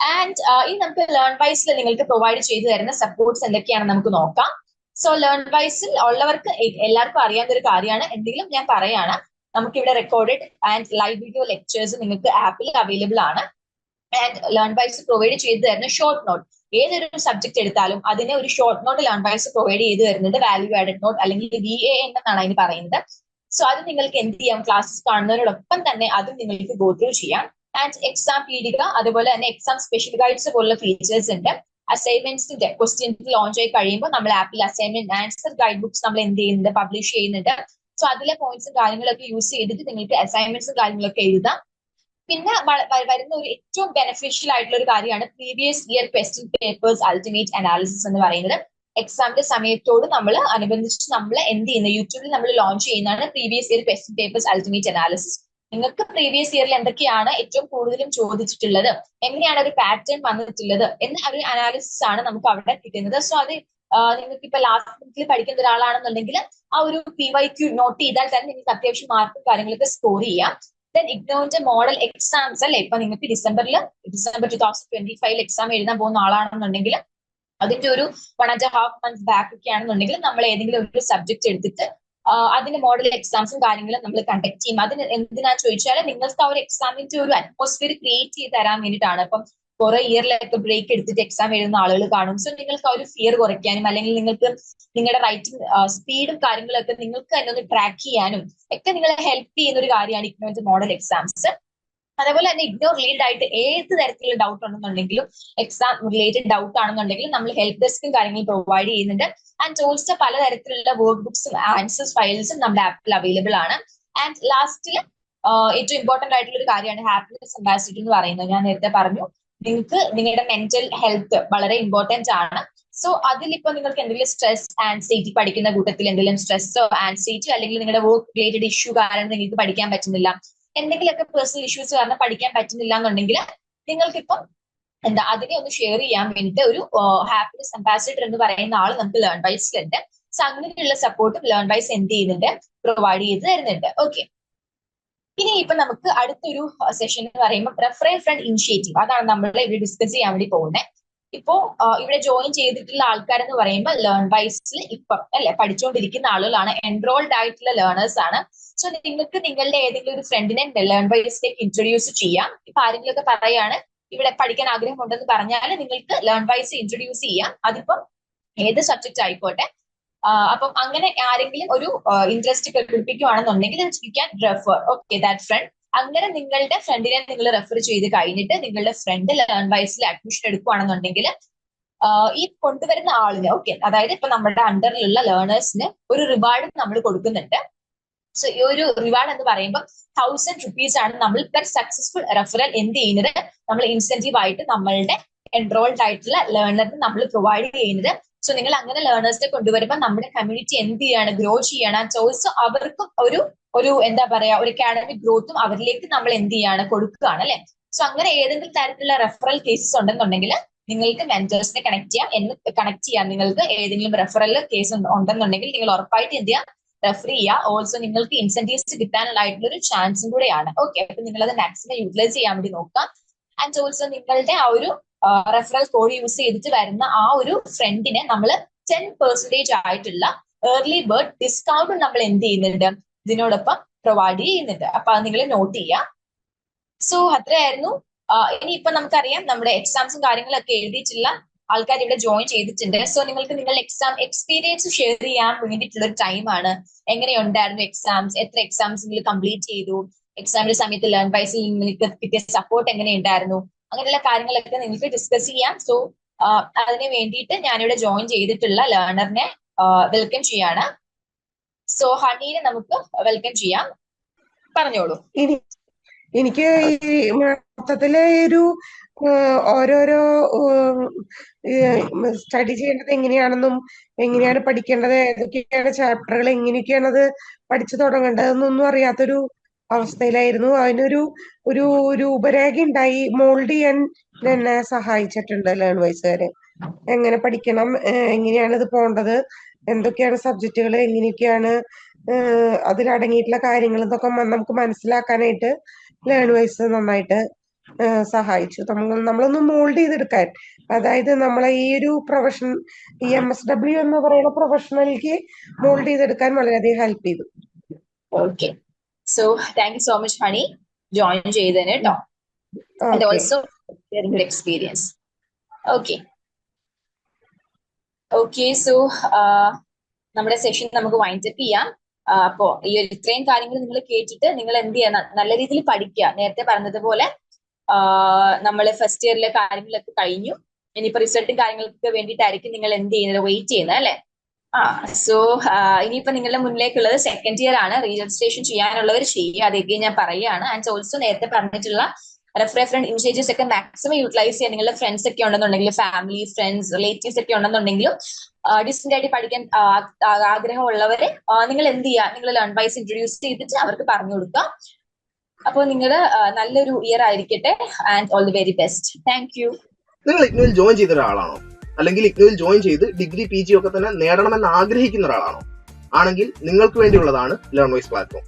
ആൻഡ് ഈ നമുക്ക് ലേൺ വൈസിൽ നിങ്ങൾക്ക് പ്രൊവൈഡ് ചെയ്തു തരുന്ന സപ്പോർട്ട്സ് എന്തൊക്കെയാണ് നമുക്ക് നോക്കാം. സോ ലേൺ വൈസിൽ ഉള്ളവർക്ക് എല്ലാവർക്കും അറിയാവുന്ന ഒരു കാര്യമാണ്. എന്തെങ്കിലും ഞാൻ പറയാണ്. നമുക്ക് ഇവിടെ recorded and live video lectures നിങ്ങൾക്ക് ആപ്പിൽ അവൈലബിൾ ആണ്. ആൻഡ് ലേൺ വൈസ് പ്രൊവൈഡ് ചെയ്തു തരുന്ന ഷോർട്ട് നോട്ട് ഏതൊരു സബ്ജക്ട് എടുത്താലും അതിനെ ഒരു short note learn wise provide ചെയ്ത് വരുന്നത് വാല്യൂ ആഡഡ് നോട്ട് അല്ലെങ്കിൽ വി എ എന്നാണ് അതിന് പറയുന്നത്. സോ അത് നിങ്ങൾക്ക് എന്ത് ചെയ്യാം? ക്ലാസ്സസ് കാണുന്നതിനോടൊപ്പം തന്നെ അതും നിങ്ങൾക്ക് ഗോ ത്രൂ ചെയ്യാം. ആൻഡ് എക്സാം പീഡിക അതുപോലെ തന്നെ എക്സാം സ്പെഷ്യൽ ഗൈഡ്സ് പോലുള്ള ഫീച്ചേഴ്സ് ഉണ്ട്. അസൈൻമെന്റ്സിന്റെ ക്വസ്റ്റ്യൻസ് ലോഞ്ച് ആയി കഴിയുമ്പോൾ നമ്മൾ ആപ്പിൽ അസൈൻമെന്റ് ആൻസർ ഗൈഡ് ബുക്സ് നമ്മൾ എന്ത് ചെയ്യുന്നുണ്ട്? പബ്ലിഷ് ചെയ്യുന്നുണ്ട്. സോ അതിലെ പോയിന്റ്സും കാര്യങ്ങളൊക്കെ യൂസ് ചെയ്തിട്ട് നിങ്ങൾക്ക് അസൈൻമെന്റ്സും കാര്യങ്ങളൊക്കെ എഴുതാം. പിന്നെ വരുന്ന ഒരു ഏറ്റവും ബെനിഫിഷ്യൽ ആയിട്ടുള്ള ഒരു കാര്യമാണ് previous year question papers ultimate analysis എന്ന് പറയുന്നത്. എക്സാമിന്റെ സമയത്തോട് നമ്മൾ അനുബന്ധിച്ച് നമ്മൾ എന്ത് ചെയ്യുന്നത് യൂട്യൂബിൽ നമ്മൾ ലോഞ്ച് ചെയ്യുന്നതാണ് previous year question papers ultimate analysis നിങ്ങൾക്ക് പ്രീവിയസ് ഇയറിൽ എന്തൊക്കെയാണ് ഏറ്റവും കൂടുതലും ചോദിച്ചിട്ടുള്ളത്? എങ്ങനെയാണ് ഒരു പാറ്റേൺ വന്നിട്ടുള്ളത്? എന്ന ഒരു അനാലിസിസ് ആണ് നമുക്ക് അവിടെ കിട്ടുന്നത്. സോ അത് നിങ്ങൾക്ക് ഇപ്പൊ ലാസ്റ്റ് മിനിറ്റിൽ പഠിക്കുന്ന ഒരാളാണെന്നുണ്ടെങ്കിൽ ആ ഒരു പി വൈ ക്യൂ നോട്ട് ചെയ്താൽ തന്നെ നിങ്ങൾക്ക് അത്യാവശ്യം മാർക്കും കാര്യങ്ങളൊക്കെ സ്കോർ ചെയ്യാം. ദെൻ ഇഗ്നോറിന്റെ മോഡൽ എക്സാംസ് അല്ലെ? ഇപ്പൊ നിങ്ങൾക്ക് ഡിസംബറിൽ December two thousand twenty five exam എഴുതാൻ പോകുന്ന ആളാണെന്നുണ്ടെങ്കിൽ അതിന്റെ ഒരു one and half months back ഒക്കെ ആണെന്നുണ്ടെങ്കിൽ നമ്മൾ ഏതെങ്കിലും ഒരു സബ്ജക്ട് എടുത്തിട്ട് അതിന്റെ മോഡൽ എക്സാംസും കാര്യങ്ങളും നമ്മൾ കണ്ടക്ട് ചെയ്യും. അതിന് എന്തിനാ ചോദിച്ചാൽ നിങ്ങൾക്ക് ആ ഒരു എക്സാമിന്റെ ഒരു അറ്റ്മോസ്ഫിയർ ക്രിയേറ്റ് ചെയ്ത് തരാൻ വേണ്ടിയിട്ടാണ്. അപ്പം കുറെ ഇയറിലൊക്കെ ബ്രേക്ക് എടുത്തിട്ട് എക്സാം എഴുതുന്ന ആളുകൾ കാണും. സോ നിങ്ങൾക്ക് ആ ഒരു ഫിയർ കുറയ്ക്കാനും അല്ലെങ്കിൽ നിങ്ങൾക്ക് നിങ്ങളുടെ റൈറ്റിംഗ് സ്പീഡും കാര്യങ്ങളൊക്കെ നിങ്ങൾക്ക് തന്നെ ഒന്ന് ട്രാക്ക് ചെയ്യാനും ഒക്കെ നിങ്ങളെ ഹെൽപ്പ് ചെയ്യുന്ന ഒരു കാര്യമാണ് ഇഗ്നോർ മോഡൽ എക്സാംസ് അതേപോലെ തന്നെ ഇഗ്നോർ റിലേറ്റഡ് ആയിട്ട് ഏത് തരത്തിലുള്ള ഡൗട്ട് ഉണ്ടെന്നുണ്ടെങ്കിലും എക്സാം റിലേറ്റഡ് ഡൗട്ട് ആണെന്നുണ്ടെങ്കിലും നമ്മൾ ഹെൽപ്പ് ഡെസ്കും കാര്യങ്ങളും പ്രൊവൈഡ് ചെയ്യുന്നുണ്ട്. ആൻഡ് ഓൾസോ പലതരത്തിലുള്ള വർക്ക് ബുക്സും ആൻസേഴ്സ് ഫയൽസും നമ്മുടെ ആപ്പിൽ അവൈലബിൾ ആണ്. ആൻഡ് ലാസ്റ്റിൽ ഏറ്റവും ഇമ്പോർട്ടന്റ് ആയിട്ടുള്ള ഒരു കാര്യമാണ് ഹാപ്പിനെസ് അംബാസിഡർ എന്ന് പറയുന്നത്. ഞാൻ നേരത്തെ പറഞ്ഞു നിങ്ങൾക്ക് നിങ്ങളുടെ മെന്റൽ ഹെൽത്ത് വളരെ ഇമ്പോർട്ടന്റ് ആണ്. സോ അതിലിപ്പോ നിങ്ങൾക്ക് എന്തെങ്കിലും സ്ട്രെസ് ആൻസൈറ്റി പഠിക്കുന്ന കൂട്ടത്തിൽ എന്തെങ്കിലും സ്ട്രെസ്സോ ആൻസൈറ്റി അല്ലെങ്കിൽ നിങ്ങളുടെ വർക്ക് റിലേറ്റഡ് ഇഷ്യൂ കാരണം നിങ്ങൾക്ക് പഠിക്കാൻ പറ്റുന്നില്ല എന്തെങ്കിലുമൊക്കെ പേഴ്സണൽ ഇഷ്യൂസ് കാരണം പഠിക്കാൻ പറ്റുന്നില്ല എന്നുണ്ടെങ്കിൽ നിങ്ങൾക്കിപ്പം എന്താ അതിനെ ഒന്ന് ഷെയർ ചെയ്യാൻ വേണ്ടിയിട്ട് ഒരു ഹാപ്പിനെസ് അംബാസിഡർ എന്ന് പറയുന്ന ആൾ നമുക്ക് ലേൺ ബൈസിലുണ്ട് സോ അങ്ങനെയുള്ള സപ്പോർട്ടും ലേൺ ബൈസ് എന്ത് ചെയ്യുന്നുണ്ട് പ്രൊവൈഡ് ചെയ്ത് തരുന്നുണ്ട്. ഓക്കെ ഇനി ഇപ്പൊ നമുക്ക് അടുത്തൊരു സെഷൻ എന്ന് പറയുമ്പോൾ റെഫറൽ ഫ്രണ്ട് ഇനിഷ്യേറ്റീവ് അതാണ് നമ്മൾ ഇവിടെ ഡിസ്കസ് ചെയ്യാൻ വേണ്ടി പോകുന്നത് ഇപ്പോ ഇവിടെ ജോയിൻ ചെയ്തിട്ടുള്ള ആൾക്കാർ എന്ന് പറയുമ്പോൾ ലേൺ വൈസിൽ ഇപ്പം അല്ലെ? പഠിച്ചുകൊണ്ടിരിക്കുന്ന ആളുകളാണ്. എൻറോൾഡ് ആയിട്ടുള്ള ലേണേഴ്സ് ആണ്. സോ നിങ്ങൾക്ക് നിങ്ങളുടെ ഏതെങ്കിലും ഒരു ഫ്രണ്ടിനെ ലേൺ വൈസിലേക്ക് ഇൻട്രൊഡ്യൂസ് ചെയ്യാം. ഇപ്പൊ ആരെങ്കിലും ഒക്കെ പറയാണ് ഇവിടെ പഠിക്കാൻ ആഗ്രഹമുണ്ടെന്ന് പറഞ്ഞാൽ നിങ്ങൾക്ക് ലേൺ വൈസ് ഇൻട്രൊഡ്യൂസ് ചെയ്യാം. അതിപ്പം ഏത് സബ്ജക്റ്റ് ആയിക്കോട്ടെ അപ്പം അങ്ങനെ ആരെങ്കിലും ഒരു interest പ്രകടിപ്പിക്കുകയാണെന്നുണ്ടെങ്കിൽ you can refer okay that friend അങ്ങനെ നിങ്ങളുടെ ഫ്രണ്ടിനെ നിങ്ങൾ റെഫർ ചെയ്ത് കഴിഞ്ഞിട്ട് നിങ്ങളുടെ ഫ്രണ്ട് ലേൺ വൈസിൽ അഡ്മിഷൻ എടുക്കുകയാണെന്നുണ്ടെങ്കിൽ ഈ കൊണ്ടുവരുന്ന ആളിന് ഓക്കെ അതായത് ഇപ്പൊ നമ്മുടെ അണ്ടറിലുള്ള ലേണേഴ്സിന് ഒരു റിവാർഡ് നമ്മൾ കൊടുക്കുന്നുണ്ട്. സോ ഈ ഒരു റിവാർഡ് എന്ന് പറയുമ്പോൾ തൗസൻഡ് റുപ്പീസ് ആണ് നമ്മൾ പെർ സക്സസ്ഫുൾ റെഫറൽ എന്ത് ചെയ്യുന്നത്? നമ്മൾ ഇൻസെന്റീവ് ആയിട്ട് നമ്മളുടെ എൻറോൾഡ് ആയിട്ടുള്ള ലേണറിന് നമ്മൾ പ്രൊവൈഡ് ചെയ്യുന്നത്. സോ നിങ്ങൾ അങ്ങനെ ലേണേഴ്സിനെ കൊണ്ടുവരുമ്പോൾ നമ്മുടെ കമ്മ്യൂണിറ്റി എന്ത് ചെയ്യാണ്? ഗ്രോ ചെയ്യണം. ചോയ്സ് അവർക്കും ഒരു ഒരു എന്താ പറയാ ഒരു അക്കാഡമിക് ഗ്രോത്തും അവരിലേക്ക് നമ്മൾ എന്ത് ചെയ്യാണ്? കൊടുക്കുകയാണ് അല്ലെ? സോ അങ്ങനെ ഏതെങ്കിലും തരത്തിലുള്ള റെഫറൽ കേസസ് ഉണ്ടെന്നുണ്ടെങ്കിൽ നിങ്ങൾക്ക് മെന്റേഴ്സിനെ കണക്ട് ചെയ്യാം. എന്ന് കണക്ട് ചെയ്യാം. നിങ്ങൾക്ക് ഏതെങ്കിലും റെഫറൽ കേസ് ഉണ്ടെന്നുണ്ടെങ്കിൽ നിങ്ങൾ ഉറപ്പായിട്ട് എന്ത് ചെയ്യാം? റെഫർ ചെയ്യുക ഓൾസോ നിങ്ങൾക്ക് ഇൻസെന്റീവ്സ് കിട്ടാനായിട്ടുള്ള ഒരു ചാൻസും കൂടെയാണ്. ഓക്കെ അപ്പൊ നിങ്ങൾ അത് മാക്സിമം യൂട്ടിലൈസ് ചെയ്യാൻ വേണ്ടി നോക്കാം. ആൻഡ് ഓൾസോ നിങ്ങളുടെ ആ ഒരു റെഫറൽ കോഡ് യൂസ് ചെയ്തിട്ട് വരുന്ന ആ ഒരു ഫ്രണ്ടിനെ നമ്മൾ ടെൻ പെർസെന്റേജ് ആയിട്ടുള്ള ഏർലി ബേർഡ് ഡിസ്കൗണ്ട് നമ്മൾ എന്ത് ചെയ്യുന്നുണ്ട്? ഇതിനോടൊപ്പം പ്രൊവൈഡ് ചെയ്യുന്നുണ്ട്. അപ്പൊ അത് നിങ്ങൾ നോട്ട് ചെയ്യാം. സോ അത്രയായിരുന്നു. ഇനി ഇപ്പൊ നമുക്കറിയാം നമ്മുടെ എക്സാംസും കാര്യങ്ങളൊക്കെ എഴുതിയിട്ടുള്ള ആൾക്കാർ ഇവിടെ ജോയിൻ ചെയ്തിട്ടുണ്ട്. സോ നിങ്ങൾക്ക് നിങ്ങളുടെ എക്സാം എക്സ്പീരിയൻസ് ഷെയർ ചെയ്യാൻ വേണ്ടിയിട്ടുള്ള ഒരു ടൈമാണ് എങ്ങനെയുണ്ടായിരുന്നു എക്സാംസ് എത്ര എക്സാംസ് നിങ്ങൾ കംപ്ലീറ്റ് ചെയ്തു? എക്സാമിന്റെ സമയത്ത് ലേൺ ബൈസിൽ നിങ്ങൾക്ക് കിട്ടിയ സപ്പോർട്ട് എങ്ങനെയുണ്ടായിരുന്നു? അങ്ങനെയുള്ള കാര്യങ്ങളൊക്കെ നിങ്ങൾക്ക് ഡിസ്കസ് ചെയ്യാം. സോ അതിന് വേണ്ടിയിട്ട് ഞാനിവിടെ ജോയിൻ ചെയ്തിട്ടുള്ള ലേണറിനെ വെൽക്കം ചെയ്യാണ്. സോ ഹണീനെ നമുക്ക് വെൽക്കം ചെയ്യാം. പറഞ്ഞോളൂ. എനിക്ക് ഈ മൊത്തത്തിലെ ഒരു ഓരോരോ സ്റ്റഡി ചെയ്യേണ്ടത് എങ്ങനെയാണെന്നും എങ്ങനെയാണ് പഠിക്കേണ്ടത് ഏതൊക്കെയാണ് ചാപ്റ്ററുകൾ എങ്ങനെയൊക്കെയാണ് അത് പഠിച്ചു തുടങ്ങേണ്ടതെന്നൊന്നും അറിയാത്തൊരു അവസ്ഥയിലായിരുന്നു. അതിനൊരു ഒരു രൂപരേഖ ഉണ്ടായി. മോൾഡ് ചെയ്യാൻ എന്നെ സഹായിച്ചിട്ടുണ്ട് ലേൺ വൈസുകാര് എങ്ങനെ പഠിക്കണം എങ്ങനെയാണ് ഇത് പോണ്ടത് എന്തൊക്കെയാണ് സബ്ജക്റ്റുകൾ എങ്ങനെയൊക്കെയാണ് അതിലടങ്ങിയിട്ടുള്ള കാര്യങ്ങൾ എന്നൊക്കെ നമുക്ക് മനസ്സിലാക്കാനായിട്ട് ലേൺ വൈസ് നന്നായിട്ട് സഹായിച്ചു. നമ്മൾ നമ്മളൊന്ന് മോൾഡ് ചെയ്തെടുക്കാൻ. അതായത് നമ്മളെ ഈ ഒരു പ്രൊഫഷൻ ഈ എം എസ് ഡബ്ല്യു എന്ന് പറയുന്ന പ്രൊഫഷണലിക്ക് മോൾഡ് ചെയ്തെടുക്കാൻ വളരെയധികം ഹെൽപ്പ് ചെയ്തു. Okay. So thank you so much Honey join ചെയ്തതിന് കേട്ടോ and also experience okay okay so നമ്മുടെ സെഷൻ നമുക്ക് വൈൻഡപ്പ് ചെയ്യാം. അപ്പോ ഈ ഒരു ഇത്രയും കാര്യങ്ങൾ നിങ്ങൾ കേട്ടിട്ട് നിങ്ങൾ എന്ത് ചെയ്യണം നല്ല രീതിയിൽ പഠിക്കുക. നേരത്തെ പറഞ്ഞതുപോലെ നമ്മൾ ഫസ്റ്റ് ഇയറിലെ കാര്യങ്ങളൊക്കെ കഴിഞ്ഞു. ഇനിയിപ്പോ റിസൾട്ടും കാര്യങ്ങൾക്ക് വേണ്ടിയിട്ടായിരിക്കും നിങ്ങൾ എന്ത് ചെയ്യുന്നത്? വെയിറ്റ് ചെയ്യുന്നത് അല്ലെ? ആ സോ ഇനിയിപ്പോ നിങ്ങളുടെ മുന്നിലേക്കുള്ളത് സെക്കൻഡ് ഇയർ ആണ്. റീജിസ്ട്രേഷൻ ചെയ്യാനുള്ളവർ ചെയ്യുക. അതൊക്കെ ഞാൻ പറയുകയാണ്. ആൻഡ് ഓൾസോ നേരത്തെ പറഞ്ഞിട്ടുള്ള റെഫറൻസ് ഇനിഷ്യേറ്റീവ്സ് ഒക്കെ മാക്സിമം യൂട്ടിലൈസ് ചെയ്യാൻ നിങ്ങളുടെ ഫ്രണ്ട്സ് ഒക്കെ ഉണ്ടെന്നുണ്ടെങ്കിൽ ഫാമിലി ഫ്രണ്ട്സ് റിലേറ്റീവ്സ് ഒക്കെ ഉണ്ടെന്നുണ്ടെങ്കിലും ഡിസ്റ്റന്റ് ആയിട്ട് പഠിക്കാൻ ആഗ്രഹമുള്ളവരെ നിങ്ങൾ എന്ത് ചെയ്യുക നിങ്ങൾ ലേൺ വൈസ് ഇൻട്രൊഡ്യൂസ് ചെയ്തിട്ട് അവർക്ക് പറഞ്ഞു കൊടുക്കുക. അപ്പോൾ നിങ്ങളുടെ നല്ലൊരു ഇയർ ആയിരിക്കട്ടെ. And all the very best thank you നിങ്ങൾ ജോയിൻ ചെയ്ത ഒരാളാണോ? അല്ലെങ്കിൽ ഇഗ്നുവിൽ ജോയിൻ ചെയ്ത് ഡിഗ്രി പി ജി ഒക്കെ തന്നെ നേടണമെന്ന് ആഗ്രഹിക്കുന്ന ഒരാളാണോ? ആണെങ്കിൽ നിങ്ങൾക്ക് വേണ്ടിയുള്ളതാണ് ലേൺ വൈസ് പ്ലാറ്റ്ഫോം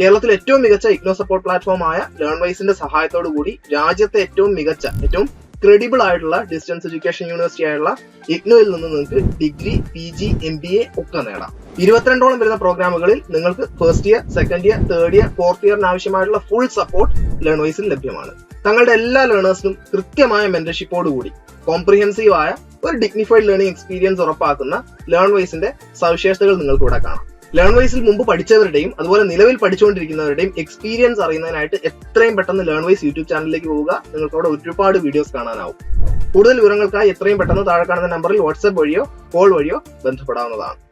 കേരളത്തിലെ ഏറ്റവും മികച്ച ഇഗ്നോ സപ്പോർട്ട് പ്ലാറ്റ്ഫോമായ ലേൺ വൈസിന്റെ സഹായത്തോടു കൂടി രാജ്യത്തെ ഏറ്റവും മികച്ച ഏറ്റവും ക്രെഡിബിൾ ആയിട്ടുള്ള ഡിസ്റ്റൻസ് എഡ്യൂക്കേഷൻ യൂണിവേഴ്സിറ്റി ആയിട്ടുള്ള ഇഗ്നോയിൽ നിന്ന് നിങ്ങൾക്ക് degree P G M B A ഒക്കെ നേടാം. ഇരുപത്തിരണ്ടോളം വരുന്ന പ്രോഗ്രാമുകളിൽ നിങ്ങൾക്ക് first year second year third year fourth ഇയറിന് ആവശ്യമായിട്ടുള്ള ഫുൾ സപ്പോർട്ട് ലേണേഴ്സിൽ ലഭ്യമാണ്. തങ്ങളുടെ എല്ലാ ലേണേഴ്സിനും കൃത്യമായ മെന്റർഷിപ്പോടുകൂടി കോംപ്രിഹെൻസീവ് ആയ ഒരു ഡിഗ്നിഫൈഡ് ലേണിംഗ് എക്സ്പീരിയൻസ് ഉറപ്പാക്കുന്ന ലേൺ വൈസിന്റെ സവിശേഷതകൾ നിങ്ങൾക്ക് ഇവിടെ കാണാം. ലേൺ വൈസിൽ മുമ്പ് പഠിച്ചവരുടെയും അതുപോലെ നിലവിൽ പഠിച്ചുകൊണ്ടിരിക്കുന്നവരുടെയും എക്സ്പീരിയൻസ് അറിയുന്നതിനായിട്ട് എത്രയും പെട്ടെന്ന് ലേൺ വൈസ് യൂട്യൂബ് ചാനലിലേക്ക് പോവുക. നിങ്ങൾക്ക് അവിടെ ഒരുപാട് വീഡിയോസ് കാണാനാവും. കൂടുതൽ വിവരങ്ങൾക്കായി എത്രയും പെട്ടെന്ന് താഴെ കാണുന്ന നമ്പറിൽ വാട്സ്ആപ്പ് വഴിയോ കോൾ വഴിയോ ബന്ധപ്പെടാവുന്നതാണ്.